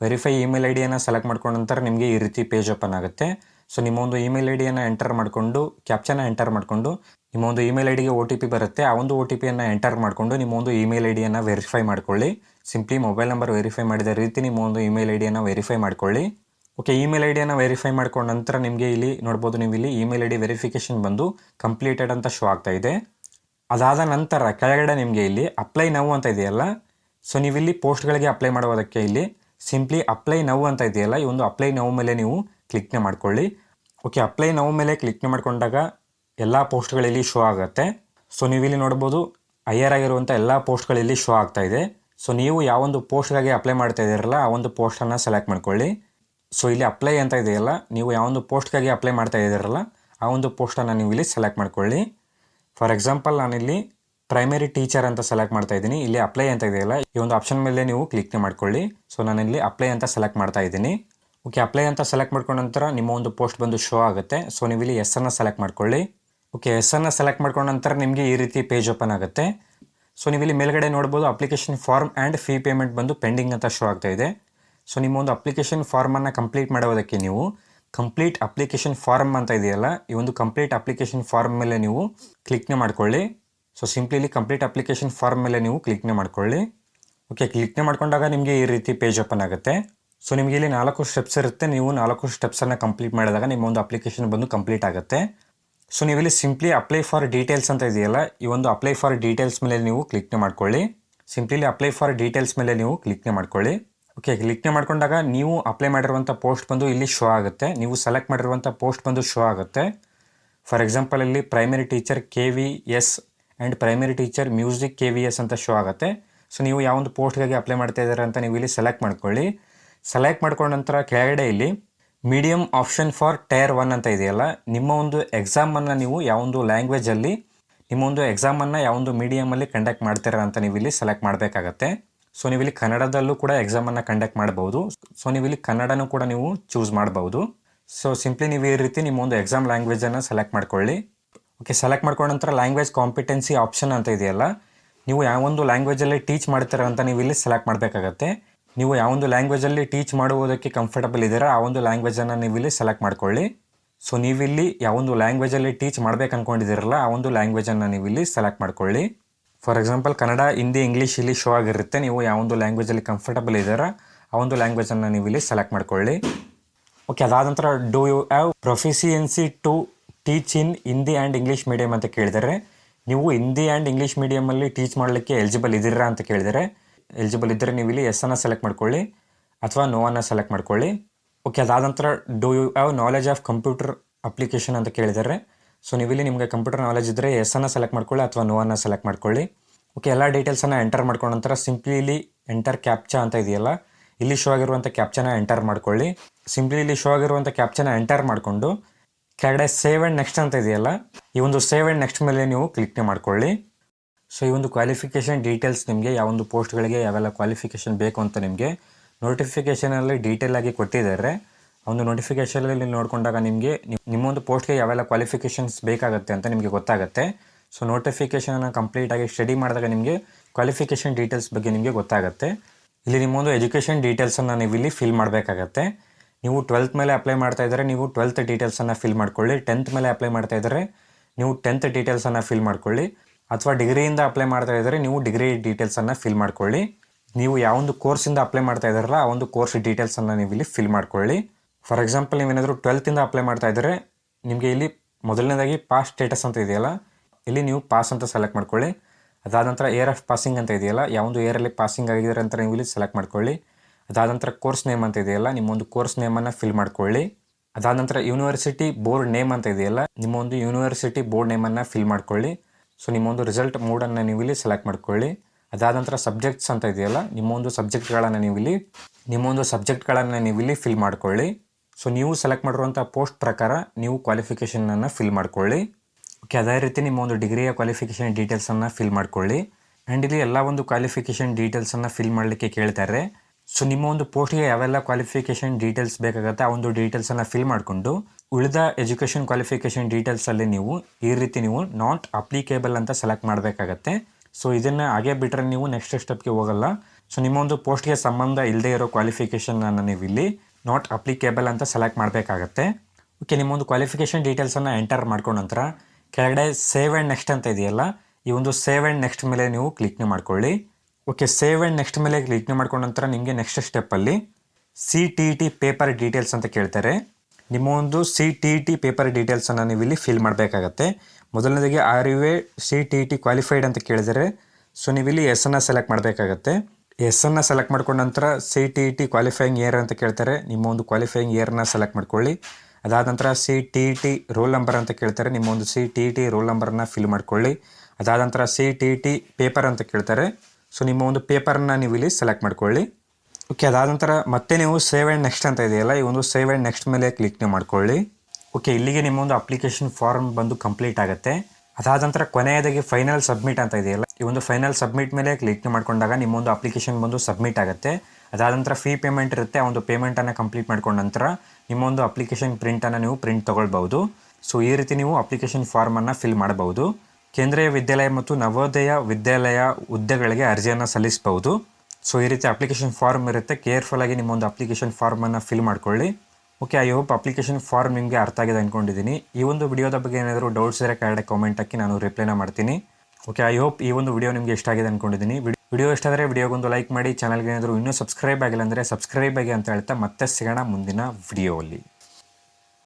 ವೆರಿಫೈ ಇಮೇಲ್ ಐ ಡಿಯನ್ನು ಸೆಲೆಕ್ಟ್ ಮಾಡ್ಕೊಂಡ ನಂತರ ನಿಮಗೆ ಈ ರೀತಿ ಪೇಜ್ ಓಪನ್ ಆಗುತ್ತೆ. ಸೊ ನಿಮ್ಮ ಒಂದು ಇಮೇಲ್ ಐ ಡಿಯನ್ನು ಎಂಟರ್ ಮಾಡಿಕೊಂಡು ಕ್ಯಾಪ್ಚನ್ನ ಎಂಟರ್ ಮಾಡಿಕೊಂಡು ನಿಮ್ಮ ಒಂದು ಇಮೇಲ್ ಐ ಡಿಗೆ ಒ ಟಿ ಪಿ ಬರುತ್ತೆ. ಆ ಒಂದು ಒ ಟಿ ಪಿಯನ್ನು ಎಂಟರ್ ಮಾಡಿಕೊಂಡು ನಿಮ್ಮ ಒಂದು ಇಮೇಲ್ ಐ ಡಿಯನ್ನು ವೆರಿಫೈ ಮಾಡ್ಕೊಳ್ಳಿ. ಸಿಂಪ್ಲಿ ಮೊಬೈಲ್ ನಂಬರ್ ವೆರಿಫೈ ಮಾಡಿದ ರೀತಿ ನಿಮ್ಮ ಒಂದು ಇಮೇಲ್ ಐ ಡಿಯನ್ನು ವೆರಿಫೈ ಮಾಡ್ಕೊಳ್ಳಿ. ಓಕೆ ಇಮೇಲ್ ಐ ಡಿಯನ್ನು ವೆರಿಫೈ ಮಾಡ್ಕೊಂಡ ನಂತರ ನಿಮಗೆ ಇಲ್ಲಿ ನೋಡ್ಬೋದು ನೀವು ಇಲ್ಲಿ ಇಮೇಲ್ ಐ ಡಿ ವೆರಿಫಿಕೇಷನ್ ಬಂದು ಕಂಪ್ಲೀಟೆಡ್ ಅಂತ ಶೋ ಆಗ್ತಾ ಇದೆ. ಅದಾದ ನಂತರ ಕೆಳಗಡೆ ನಿಮಗೆ ಇಲ್ಲಿ ಅಪ್ಲೈ ನೌ ಅಂತ ಇದೆಯಲ್ಲ? ಸೊ ನೀವಿಲ್ಲಿ ಪೋಸ್ಟ್ಗಳಿಗೆ ಅಪ್ಲೈ ಮಾಡೋದಕ್ಕೆ ಇಲ್ಲಿ ಸಿಂಪ್ಲಿ ಅಪ್ಲೈ ನೌ ಅಂತ ಇದೆಯಲ್ಲ? ಈ ಒಂದು ಅಪ್ಲೈ ನೌ ಮೇಲೆ ನೀವು ಕ್ಲಿಕ್ನ ಮಾಡ್ಕೊಳ್ಳಿ. ಓಕೆ ಅಪ್ಲೈ ನೌ ಮೇಲೆ ಕ್ಲಿಕ್ನ ಮಾಡಿಕೊಂಡಾಗ ಎಲ್ಲ ಪೋಸ್ಟ್ಗಳಲ್ಲಿ ಶೋ ಆಗುತ್ತೆ. ಸೊ ನೀವು ಇಲ್ಲಿ ನೋಡ್ಬೋದು ಹೈಯರ್ ಆಗಿರುವಂಥ ಎಲ್ಲ ಪೋಸ್ಟ್ಗಳಲ್ಲಿ ಶೋ ಆಗ್ತಾ ಇದೆ. ಸೊ ನೀವು ಯಾವೊಂದು ಪೋಸ್ಟ್ಗಾಗಿ ಅಪ್ಲೈ ಮಾಡ್ತಾ ಇದ್ದೀರಲ್ಲ ಆ ಒಂದು ಪೋಸ್ಟನ್ನು ಸೆಲೆಕ್ಟ್ ಮಾಡ್ಕೊಳ್ಳಿ. ಸೊ ಇಲ್ಲಿ ಅಪ್ಲೈ ಅಂತ ಇದೆಯಲ್ಲ, ನೀವು ಯಾವೊಂದು ಪೋಸ್ಟ್ಗಾಗಿ ಅಪ್ಲೈ ಮಾಡ್ತಾ ಇದ್ದೀರಲ್ಲ, ಆ ಒಂದು ಪೋಸ್ಟನ್ನು ನೀವು ಇಲ್ಲಿ ಸೆಲೆಕ್ಟ್ ಮಾಡ್ಕೊಳ್ಳಿ. ಫಾರ್ ಎಕ್ಸಾಂಪಲ್ ನಾನಿಲ್ಲಿ ಪ್ರೈಮರಿ ಟೀಚರ್ ಅಂತ ಸೆಲೆಕ್ಟ್ ಮಾಡ್ತಾ ಇದ್ದೀನಿ. ಇಲ್ಲಿ ಅಪ್ಲೈ ಅಂತ ಇದೆಯಲ್ಲ, ಈ ಒಂದು ಆಪ್ಷನ್ ಮೇಲೆ ನೀವು ಕ್ಲಿಕ್ ಮಾಡ್ಕೊಳ್ಳಿ. ಸೊ ನಾನಿಲ್ಲಿ ಅಪ್ಲೈ ಅಂತ ಸೆಲೆಕ್ಟ್ ಮಾಡ್ತಾ ಇದ್ದೀನಿ. ಓಕೆ ಅಪ್ಲೈ ಅಂತ ಸೆಲೆಕ್ಟ್ ಮಾಡ್ಕೊಂಡ ನಂತರ ನಿಮ್ಮ ಒಂದು ಪೋಸ್ಟ್ ಬಂದು ಶೋ ಆಗುತ್ತೆ. ಸೊ ನೀವು ಇಲ್ಲಿ ಎಸ್ ಅನ್ನು ಸೆಲೆಕ್ಟ್ ಮಾಡ್ಕೊಳ್ಳಿ. ಓಕೆ ಎಸ್ ಅನ್ನು ಸೆಲೆಕ್ಟ್ ಮಾಡ್ಕೊಂಡ ನಂತರ ನಿಮಗೆ ಈ ರೀತಿ ಪೇಜ್ ಓಪನ್ ಆಗುತ್ತೆ. ಸೊ ನೀವು ಇಲ್ಲಿ ಮೇಲ್ಗಡೆ ನೋಡ್ಬೋದು application form and fee payment ಬಂದು ಪೆಂಡಿಂಗ್ ಅಂತ ಶೋ ಆಗ್ತಾ ಇದೆ. ಸೊ ನಿಮ್ಮ ಒಂದು ಅಪ್ಲಿಕೇಶನ್ ಫಾರ್ಮನ್ನು ಕಂಪ್ಲೀಟ್ ಮಾಡೋದಕ್ಕೆ ನೀವು ಕಂಪ್ಲೀಟ್ ಅಪ್ಲಿಕೇಶನ್ ಫಾರ್ಮ್ ಅಂತ ಇದೆಯಲ್ಲ, ಈ ಒಂದು ಕಂಪ್ಲೀಟ್ ಅಪ್ಲಿಕೇಶನ್ ಫಾರ್ಮ್ ಮೇಲೆ ನೀವು ಕ್ಲಿಕ್ನೇ ಮಾಡ್ಕೊಳ್ಳಿ. ಸೊ ಸಿಂಪ್ಲಿ ಇಲ್ಲಿ ಕಂಪ್ಲೀಟ್ ಅಪ್ಲಿಕೇಶನ್ ಫಾರ್ಮ್ ಮೇಲೆ ನೀವು ಕ್ಲಿಕ್ನೇ ಮಾಡ್ಕೊಳ್ಳಿ. ಓಕೆ ಕ್ಲಿಕ್ನೇ ಮಾಡ್ಕೊಂಡಾಗ ನಿಮಗೆ ಈ ರೀತಿ ಪೇಜ್ ಓಪನ್ ಆಗುತ್ತೆ. ಸೊ ನಿಮಗೆ ಇಲ್ಲಿ ನಾಲ್ಕು ಸ್ಟೆಪ್ಸ್ ಇರುತ್ತೆ. ನೀವು ನಾಲ್ಕು ಸ್ಟೆಪ್ಸನ್ನು ಕಂಪ್ಲೀಟ್ ಮಾಡಿದಾಗ ನಿಮ್ಮ ಒಂದು ಅಪ್ಲಿಕೇಶನ್ ಬಂದು ಕಂಪ್ಲೀಟ್ ಆಗುತ್ತೆ. ಸೊ ನೀವು ಇಲ್ಲಿ ಸಿಂಪ್ಲಿ ಅಪ್ಲೈ ಫಾರ್ ಡೀಟೇಲ್ಸ್ ಅಂತ ಇದೆಯಲ್ಲ, ಈ ಒಂದು ಅಪ್ಲೈ ಫಾರ್ ಡೀಟೇಲ್ಸ್ ಮೇಲೆ ನೀವು ಕ್ಲಿಕ್ನೇ ಮಾಡ್ಕೊಳ್ಳಿ. ಸಿಂಪ್ಲಿ ಅಪ್ಲೈ ಫಾರ್ ಡೀಟೇಲ್ಸ್ ಮೇಲೆ ನೀವು ಕ್ಲಿಕ್ನೇ ಮಾಡ್ಕೊಳ್ಳಿ. ಓಕೆ ಕ್ಲಿಕ್ ಮಾಡ್ಕೊಂಡಾಗ ನೀವು ಅಪ್ಲೈ ಮಾಡಿರುವಂಥ ಪೋಸ್ಟ್ ಬಂದು ಇಲ್ಲಿ ಶೋ ಆಗುತ್ತೆ. ನೀವು ಸೆಲೆಕ್ಟ್ ಮಾಡಿರುವಂಥ ಪೋಸ್ಟ್ ಬಂದು ಶೋ ಆಗುತ್ತೆ. ಫಾರ್ ಎಕ್ಸಾಂಪಲ್ ಇಲ್ಲಿ primary teacher K V S and primary teacher music K V S ಅಂತ ಶೋ ಆಗುತ್ತೆ. ಸೊ ನೀವು ಯಾವೊಂದು ಪೋಸ್ಟ್ಗಾಗಿ ಅಪ್ಲೈ ಮಾಡ್ತಾ ಇದ್ದಾರೆ ಅಂತ ನೀವು ಇಲ್ಲಿ ಸೆಲೆಕ್ಟ್ ಮಾಡ್ಕೊಳ್ಳಿ. ಸೆಲೆಕ್ಟ್ ಮಾಡ್ಕೊಂಡ ನಂತರ ಕೆಳಗಡೆ ಇಲ್ಲಿ medium option for tier one ಅಂತ ಇದೆಯಲ್ಲ, ನಿಮ್ಮ ಒಂದು ಎಕ್ಸಾಮನ್ನು ನೀವು ಯಾವೊಂದು ಲ್ಯಾಂಗ್ವೇಜಲ್ಲಿ ನಿಮ್ಮ ಒಂದು ಎಕ್ಸಾಮನ್ನು ಯಾವೊಂದು ಮೀಡಿಯಮಲ್ಲಿ ಕಂಡಕ್ಟ್ ಮಾಡ್ತೀರಾ ಅಂತ ನೀವು ಇಲ್ಲಿ ಸೆಲೆಕ್ಟ್ ಮಾಡಬೇಕಾಗತ್ತೆ. ಸೊ ನೀವು ಇಲ್ಲಿ ಕನ್ನಡದಲ್ಲೂ ಕೂಡ ಎಕ್ಸಾಮನ್ನು ಕಂಡಕ್ಟ್ ಮಾಡಬಹುದು. ಸೊ ನೀವು ಇಲ್ಲಿ ಕನ್ನಡನೂ ಕೂಡ ನೀವು ಚೂಸ್ ಮಾಡಬಹುದು. ಸೊ ಸಿಂಪ್ಲಿ ನೀವು ಈ ರೀತಿ ನಿಮ್ಮ ಒಂದು ಎಕ್ಸಾಮ್ ಲ್ಯಾಂಗ್ವೇಜನ್ನು ಸೆಲೆಕ್ಟ್ ಮಾಡ್ಕೊಳ್ಳಿ. ಓಕೆ ಸೆಲೆಕ್ಟ್ ಮಾಡ್ಕೊಂಡ ನಂತರ ಲ್ಯಾಂಗ್ವೇಜ್ ಕಾಂಪಿಟೆನ್ಸಿ ಆಪ್ಷನ್ ಅಂತ ಇದೆಯಲ್ಲ, ನೀವು ಯಾವೊಂದು ಲ್ಯಾಂಗ್ವೇಜಲ್ಲಿ ಟೀಚ್ ಮಾಡ್ತೀರ ಅಂತ ನೀವು ಇಲ್ಲಿ ಸೆಲೆಕ್ಟ್ ಮಾಡಬೇಕಾಗತ್ತೆ. ನೀವು ಯಾವೊಂದು ಲ್ಯಾಂಗ್ವೇಜಲ್ಲಿ ಟೀಚ್ ಮಾಡುವುದಕ್ಕೆ ಕಂಫರ್ಟಬಲ್ ಇದ್ದೀರಾ, ಆ ಒಂದು ಲ್ಯಾಂಗ್ವೇಜನ್ನು ನೀವು ಇಲ್ಲಿ ಸೆಲೆಕ್ಟ್ ಮಾಡ್ಕೊಳ್ಳಿ. ಸೊ ನೀವಿಲ್ಲಿ ಯಾವೊಂದು ಲ್ಯಾಂಗ್ವೇಜಲ್ಲಿ ಟೀಚ್ ಮಾಡ್ಬೇಕು ಅನ್ಕೊಂಡಿದ್ದೀರಲ್ಲ ಆ ಒಂದು ಲ್ಯಾಂಗ್ವೇಜನ್ನು ನೀವು ಇಲ್ಲಿ ಸೆಲೆಕ್ಟ್ ಮಾಡ್ಕೊಳ್ಳಿ. For example Kannada Hindi English ಇಲ್ಲಿ ಶೋ ಆಗಿರುತ್ತೆ. ನೀವು ಯಾವೊಂದು ಲ್ಯಾಂಗ್ವೇಜಲ್ಲಿ ಕಂಫರ್ಟಬಲ್ ಇದ್ದೀರಾ, ಆ ಒಂದು ಲ್ಯಾಂಗ್ವೇಜನ್ನು ನೀವು ಇಲ್ಲಿ ಸೆಲೆಕ್ಟ್ ಮಾಡ್ಕೊಳ್ಳಿ. ಓಕೆ ಅದಾದ ನಂತರ do you have proficiency to teach in Hindi and English medium ಅಂತ ಕೇಳಿದರೆ, ನೀವು ಹಿಂದಿ ಆ್ಯಂಡ್ ಇಂಗ್ಲೀಷ್ ಮೀಡಿಯಮಲ್ಲಿ ಟೀಚ್ ಮಾಡಲಿಕ್ಕೆ ಎಲಿಜಿಬಲ್ ಇದ್ದೀರಾ ಅಂತ ಕೇಳಿದರೆ ಎಲಿಜಿಬಲ್ ಇದ್ದರೆ ನೀವು ಇಲ್ಲಿ ಎಸ್ ಅನ್ನು ಸೆಲೆಕ್ಟ್ ಮಾಡ್ಕೊಳ್ಳಿ ಅಥವಾ ನೋ ಅನ್ನು ಸೆಲೆಕ್ಟ್ ಮಾಡ್ಕೊಳ್ಳಿ. ಓಕೆ ಅದಾದ ನಂತರ do you have knowledge of computer application ಅಂತ ಕೇಳಿದ್ದಾರೆ ಸೊ ನೀವಿಲ್ಲಿ ನಿಮಗೆ ಕಂಪ್ಯೂಟರ್ ನಾಲೆಜ್ ಇದ್ದರೆ ಎಸ್ ಅನ್ನು ಸೆಲೆಕ್ಟ್ ಮಾಡ್ಕೊಳ್ಳಿ ಅಥವಾ ನೋ ಅನ್ನು ಸೆಲೆಕ್ಟ್ ಮಾಡ್ಕೊಳ್ಳಿ. ಓಕೆ ಎಲ್ಲ ಡೀಟೇಲ್ಸನ್ನು ಎಂಟರ್ ಮಾಡ್ಕೊಂಡ ನಂತರ ಸಿಂಪ್ಲಿ ಎಂಟರ್ ಕ್ಯಾಪ್ಚಾ ಅಂತ ಇದೆಯಲ್ಲ, ಇಲ್ಲಿ ಶೋ ಆಗಿರುವಂಥ ಕ್ಯಾಪ್ಚನ ಎಂಟರ್ ಮಾಡ್ಕೊಳ್ಳಿ. ಸಿಂಪ್ಲಿ ಇಲ್ಲಿ ಶೋ ಆಗಿರುವಂಥ ಕ್ಯಾಪ್ಚನ ಎಂಟರ್ ಮಾಡಿಕೊಂಡು, ಕೆಳಗಡೆ ಸೇವ್ ಆ್ಯಂಡ್ ನೆಕ್ಸ್ಟ್ ಅಂತ ಇದೆಯಲ್ಲ, ಈ ಒಂದು ಸೇವ್ ಆ್ಯಂಡ್ ನೆಕ್ಸ್ಟ್ ಮೇಲೆ ನೀವು ಕ್ಲಿಕ್ನೇ ಮಾಡ್ಕೊಳ್ಳಿ. ಸೊ ಈ ಒಂದು ಕ್ವಾಲಿಫಿಕೇಷನ್ ಡೀಟೇಲ್ಸ್ ನಿಮಗೆ ಯಾವೊಂದು ಪೋಸ್ಟ್ಗಳಿಗೆ ಯಾವೆಲ್ಲ ಕ್ವಾಲಿಫಿಕೇಷನ್ ಬೇಕು ಅಂತ ನಿಮಗೆ ನೋಟಿಫಿಕೇಷನಲ್ಲಿ ಡೀಟೇಲ್ ಆಗಿ ಕೊಟ್ಟಿದ್ದಾರೆ. ಒಂದು ನೋಟಿಫಿಕೇಷನಲ್ಲಿ ನೋಡಿಕೊಂಡಾಗ ನಿಮಗೆ ನಿಮ್ಮೊಂದು ಪೋಸ್ಟ್ಗೆ ಯಾವೆಲ್ಲ ಕ್ವಾಲಿಫಿಕೇಷನ್ಸ್ ಬೇಕಾಗುತ್ತೆ ಅಂತ ನಿಮಗೆ ಗೊತ್ತಾಗುತ್ತೆ. ಸೊ ನೋಟಿಫಿಕೇಷನನ್ನು ಕಂಪ್ಲೀಟಾಗಿ ಸ್ಟಡಿ ಮಾಡಿದಾಗ ನಿಮಗೆ ಕ್ವಾಲಿಫಿಕೇಷನ್ ಡೀಟೇಲ್ಸ್ ಬಗ್ಗೆ ನಿಮಗೆ ಗೊತ್ತಾಗುತ್ತೆ. ಇಲ್ಲಿ ನಿಮ್ಮೊಂದು ಎಜುಕೇಷನ್ ಡೀಟೇಲ್ಸನ್ನು ನೀವು ಇಲ್ಲಿ ಫಿಲ್ ಮಾಡಬೇಕಾಗತ್ತೆ. ನೀವು ಟ್ವೆಲ್ತ್ ಮೇಲೆ ಅಪ್ಲೈ ಮಾಡ್ತಾ ಇದ್ದರೆ ನೀವು ಟ್ವೆಲ್ತ್ ಡೀಟೇಲ್ಸನ್ನು ಫಿಲ್ ಮಾಡ್ಕೊಳ್ಳಿ. ಟೆಂತ್ ಮೇಲೆ ಅಪ್ಲೈ ಮಾಡ್ತಾ ಇದ್ದರೆ ನೀವು ಟೆಂತ್ ಡೀಟೇಲ್ಸನ್ನು ಫಿಲ್ ಮಾಡ್ಕೊಳ್ಳಿ. ಅಥವಾ ಡಿಗ್ರಿಯಿಂದ ಅಪ್ಲೈ ಮಾಡ್ತಾ ಇದ್ದರೆ ನೀವು ಡಿಗ್ರಿ ಡೀಟೇಲ್ಸನ್ನು ಫಿಲ್ ಮಾಡ್ಕೊಳ್ಳಿ. ನೀವು ಯಾವೊಂದು ಕೋರ್ಸಿಂದ ಅಪ್ಲೈ ಮಾಡ್ತಾ ಇದ್ದಾರಲ್ಲ, ಆ ಒಂದು ಕೋರ್ಸ್ ಡೀಟೇಲ್ಸನ್ನು ನೀವು ಇಲ್ಲಿ ಫಿಲ್ ಮಾಡ್ಕೊಳ್ಳಿ. ಫಾರ್ ಎಕ್ಸಾಂಪಲ್ ನೀವೇನಾದರೂ ಟ್ವೆಲ್ತಿಂದ ಅಪ್ಲೈ ಮಾಡ್ತಾ ಇದ್ದರೆ ನಿಮಗೆ ಇಲ್ಲಿ ಮೊದಲನೇದಾಗಿ ಪಾಸ್ ಸ್ಟೇಟಸ್ ಅಂತ ಇದೆಯಲ್ಲ, ಇಲ್ಲಿ ನೀವು ಪಾಸ್ ಅಂತ ಸೆಲೆಕ್ಟ್ ಮಾಡ್ಕೊಳ್ಳಿ. ಅದಾದ ನಂತರ ಏರ್ ಆಫ್ ಪಾಸಿಂಗ್ ಅಂತ ಇದೆಯಲ್ಲ, ಯಾವೊಂದು ಏರಲ್ಲಿ ಪಾಸಿಂಗ್ ಆಗಿದ್ದಾರೆ ಅಂತ ನೀವು ಇಲ್ಲಿ ಸೆಲೆಕ್ಟ್ ಮಾಡ್ಕೊಳ್ಳಿ. ಅದಾದ ನಂತರ ಕೋರ್ಸ್ ನೇಮ್ ಅಂತ ಇದೆಯಲ್ಲ, ನಿಮ್ಮೊಂದು ಕೋರ್ಸ್ ನೇಮನ್ನು ಫಿಲ್ ಮಾಡ್ಕೊಳ್ಳಿ. ಅದಾದ ನಂತರ ಯೂನಿವರ್ಸಿಟಿ ಬೋರ್ಡ್ ನೇಮ್ ಅಂತ ಇದೆಯಲ್ಲ, ನಿಮ್ಮೊಂದು ಯೂನಿವರ್ಸಿಟಿ ಬೋರ್ಡ್ ನೇಮನ್ನು ಫಿಲ್ ಮಾಡ್ಕೊಳ್ಳಿ. ಸೊ ನಿಮ್ಮೊಂದು ರಿಸಲ್ಟ್ ಮೂಡನ್ನು ನೀವು ಇಲ್ಲಿ ಸೆಲೆಕ್ಟ್ ಮಾಡ್ಕೊಳ್ಳಿ. ಅದಾದ ನಂತರ ಸಬ್ಜೆಕ್ಟ್ಸ್ ಅಂತ ಇದೆಯಲ್ಲ, ನಿಮ್ಮೊಂದು ಸಬ್ಜೆಕ್ಟ್ಗಳನ್ನು ನೀವು ಇಲ್ಲಿ, ನಿಮ್ಮೊಂದು ಸಬ್ಜೆಕ್ಟ್ಗಳನ್ನು ನೀವು ಇಲ್ಲಿ ಫಿಲ್ ಮಾಡ್ಕೊಳ್ಳಿ. ಸೊ ನೀವು ಸೆಲೆಕ್ಟ್ ಮಾಡಿರುವಂಥ ಪೋಸ್ಟ್ ಪ್ರಕಾರ ನೀವು ಕ್ವಾಲಿಫಿಕೇಷನನ್ನು ಫಿಲ್ ಮಾಡ್ಕೊಳ್ಳಿ. ಓಕೆ ಅದೇ ರೀತಿ ನಿಮ್ಮ ಒಂದು ಡಿಗ್ರಿಯ ಕ್ವಾಲಿಫಿಕೇಷನ್ ಡೀಟೇಲ್ಸನ್ನು ಫಿಲ್ ಮಾಡ್ಕೊಳ್ಳಿ. ಆ್ಯಂಡ್ ಇಲ್ಲಿ ಎಲ್ಲ ಒಂದು ಕ್ವಾಲಿಫಿಕೇಷನ್ ಡೀಟೇಲ್ಸನ್ನು ಫಿಲ್ ಮಾಡಲಿಕ್ಕೆ ಕೇಳ್ತಾರೆ. ಸೊ ನಿಮ್ಮ ಒಂದು ಪೋಸ್ಟ್ಗೆ ಯಾವೆಲ್ಲ ಕ್ವಾಲಿಫಿಕೇಷನ್ ಡೀಟೇಲ್ಸ್ ಬೇಕಾಗುತ್ತೆ ಆ ಒಂದು ಡೀಟೇಲ್ಸನ್ನು ಫಿಲ್ ಮಾಡಿಕೊಂಡು, ಉಳಿದ ಎಜುಕೇಷನ್ ಕ್ವಾಲಿಫಿಕೇಷನ್ ಡೀಟೇಲ್ಸಲ್ಲಿ ನೀವು ಈ ರೀತಿ ನೀವು ನಾಟ್ ಅಪ್ಲಿಕೇಬಲ್ ಅಂತ ಸೆಲೆಕ್ಟ್ ಮಾಡಬೇಕಾಗತ್ತೆ. ಸೊ ಇದನ್ನು ಹಾಗೆ ಬಿಟ್ಟರೆ ನೀವು ನೆಕ್ಸ್ಟ್ ಸ್ಟೆಪ್ಗೆ ಹೋಗಲ್ಲ. ಸೊ ನಿಮ್ಮ ಒಂದು ಪೋಸ್ಟ್ಗೆ ಸಂಬಂಧ ಇಲ್ಲದೆ ಇರೋ ಕ್ವಾಲಿಫಿಕೇಷನನ್ನು ನೀವು ಇಲ್ಲಿ ನಾಟ್ ಅಪ್ಲಿಕೇಬಲ್ ಅಂತ ಸೆಲೆಕ್ಟ್ ಮಾಡಬೇಕಾಗತ್ತೆ. ಓಕೆ ನಿಮ್ಮೊಂದು ಕ್ವಾಲಿಫಿಕೇಷನ್ ಡೀಟೇಲ್ಸನ್ನು ಎಂಟರ್ ಮಾಡ್ಕೊಂಡ ನಂತರ ಕೆಳಗಡೆ ಸೇವ್ ಆ್ಯಂಡ್ ನೆಕ್ಸ್ಟ್ ಅಂತ ಇದೆಯಲ್ಲ, ಈ ಒಂದು ಸೇವ್ ಆ್ಯಂಡ್ ನೆಕ್ಸ್ಟ್ ಮೇಲೆ ನೀವು ಕ್ಲಿಕ್ನ ಮಾಡ್ಕೊಳ್ಳಿ. ಓಕೆ ಸೇವ್ ಆ್ಯಂಡ್ ನೆಕ್ಸ್ಟ್ ಮೇಲೆ ಕ್ಲಿಕ್ನ ಮಾಡ್ಕೊಂಡ ನಂತರ ನಿಮಗೆ next ಸ್ಟೆಪ್ಪಲ್ಲಿ C T T paper details ಅಂತ ಕೇಳ್ತಾರೆ. ನಿಮ್ಮ ಒಂದು ಸಿ ಟಿ ಟಿ ಪೇಪರ್ ಡೀಟೇಲ್ಸನ್ನು ನೀವು ಇಲ್ಲಿ ಫಿಲ್ ಮಾಡಬೇಕಾಗತ್ತೆ. ಮೊದಲನೇದಾಗಿ are you a C T T qualified ಅಂತ ಕೇಳಿದರೆ ಸೊ ನೀವು ಇಲ್ಲಿ ಎಸ್ ಅನ್ನು ಸೆಲೆಕ್ಟ್ ಮಾಡಬೇಕಾಗತ್ತೆ. ಎಸ್ ಅನ್ನು ಸೆಲೆಕ್ಟ್ ಮಾಡ್ಕೊಂಡ ನಂತರ C T E T qualifying year ಅಂತ ಕೇಳ್ತಾರೆ. ನಿಮ್ಮ ಒಂದು ಕ್ವಾಲಿಫೈಯಿಂಗ್ ಇಯರ್ನ ಸೆಲೆಕ್ಟ್ ಮಾಡ್ಕೊಳ್ಳಿ. ಅದಾದ ನಂತರ C T E T roll number ಅಂತ ಕೇಳ್ತಾರೆ. ನಿಮ್ಮ ಒಂದು C T E T roll ನಂಬರ್ನ ಫಿಲ್ ಮಾಡ್ಕೊಳ್ಳಿ. ಅದಾದ ನಂತರ C T E T paper ಅಂತ ಕೇಳ್ತಾರೆ. ಸೊ ನಿಮ್ಮ ಒಂದು ಪೇಪರ್ನ ನೀವು ಇಲ್ಲಿ ಸೆಲೆಕ್ಟ್ ಮಾಡ್ಕೊಳ್ಳಿ. ಓಕೆ ಅದಾದ ನಂತರ ಮತ್ತೆ ನೀವು ಸೇವ್ ಆ್ಯಂಡ್ ನೆಕ್ಸ್ಟ್ ಅಂತ ಇದೆಯಲ್ಲ, ಈ ಒಂದು ಸೇವ್ ಆ್ಯಂಡ್ ನೆಕ್ಸ್ಟ್ ಮೇಲೆ ಕ್ಲಿಕ್ ಮಾಡ್ಕೊಳ್ಳಿ. ಓಕೆ ಇಲ್ಲಿಗೆ ನಿಮ್ಮ ಒಂದು ಅಪ್ಲಿಕೇಶನ್ ಫಾರ್ಮ್ ಬಂದು ಕಂಪ್ಲೀಟ್ ಆಗುತ್ತೆ. ಅದಾದ ನಂತರ ಕೊನೆಯದಾಗಿ ಫೈನಲ್ ಸಬ್ಮಿಟ್ ಅಂತ ಇದೆಯಲ್ಲ ಈ ಒಂದು ಫೈನಲ್ ಸಬ್ಮಿಟ್ ಮೇಲೆ ಕ್ಲಿಕ್ ಮಾಡ್ಕೊಂಡಾಗ ನಿಮ್ಮ ಒಂದು ಅಪ್ಲಿಕೇಶನ್ ಬಂದು ಸಬ್ಮಿಟ್ ಆಗುತ್ತೆ. ಅದಾದ ನಂತರ ಫೀ ಪೇಮೆಂಟ್ ಇರುತ್ತೆ. ಆ ಒಂದು ಪೇಮೆಂಟನ್ನು ಕಂಪ್ಲೀಟ್ ಮಾಡ್ಕೊಂಡ ನಂತರ ನಿಮ್ಮೊಂದು ಅಪ್ಲಿಕೇಶನ್ ಪ್ರಿಂಟನ್ನು ನೀವು ಪ್ರಿಂಟ್ ತೊಗೊಳ್ಬಹುದು. ಸೊ ಈ ರೀತಿ ನೀವು ಅಪ್ಲಿಕೇಶನ್ ಫಾರ್ಮನ್ನು ಫಿಲ್ ಮಾಡಬಹುದು. ಕೇಂದ್ರೀಯ ವಿದ್ಯಾಲಯ ಮತ್ತು ನವೋದಯ ವಿದ್ಯಾಲಯ ಹುದ್ದೆಗಳಿಗೆ ಅರ್ಜಿಯನ್ನು ಸಲ್ಲಿಸಬಹುದು. ಸೊ ಈ ರೀತಿ ಅಪ್ಲಿಕೇಶನ್ ಫಾರ್ಮ್ ಇರುತ್ತೆ. ಕೇರ್ಫುಲ್ ಆಗಿ ನಿಮ್ಮ ಒಂದು ಅಪ್ಲಿಕೇಶನ್ ಫಾರ್ಮನ್ನು ಫಿಲ್ ಮಾಡ್ಕೊಳ್ಳಿ. Okay I hope application form ನಿಮಗೆ ಅರ್ಥ ಆಗಿದೆ ಅಂದ್ಕೊಂಡಿದ್ದೀನಿ ಈ ಒಂದು ವಿಡಿಯೋದ ಬಗ್ಗೆ ಏನಾದರೂ ಡೌಟ್ಸ್ ಇರೋ ಕೆಳಗಡೆ ಕಾಮೆಂಟ್ ಹಾಕಿ ನಾನು ರಿಪ್ಲೈನ ಮಾಡ್ತೀನಿ. ಓಕೆ ಐ ಹೋಪ್ ಈ ಒಂದು ವಿಡಿಯೋ ನಿಮಗೆ ಇಷ್ಟ ಆಗಿದೆ ಅಂದ್ಕೊಂಡಿದ್ದೀನಿ ವಿಡಿಯೋ ಇಷ್ಟ ಆದರೆ ವಿಡಿಯೋಗೊಂದು ಲೈಕ್ ಮಾಡಿ ಚಾನಲ್ಗೆ ಏನಾದರೂ ಇನ್ನೂ ಸಬ್ಸ್ಕ್ರೈಬ್ ಆಗಿಲ್ಲ ಅಂದರೆ ಸಬ್ಸ್ಕ್ರೈಬ್ ಆಗಿ ಅಂತ ಹೇಳ್ತಾ ಮತ್ತೆ ಸಿಗೋಣ ಮುಂದಿನ ವಿಡಿಯೋಲ್ಲಿ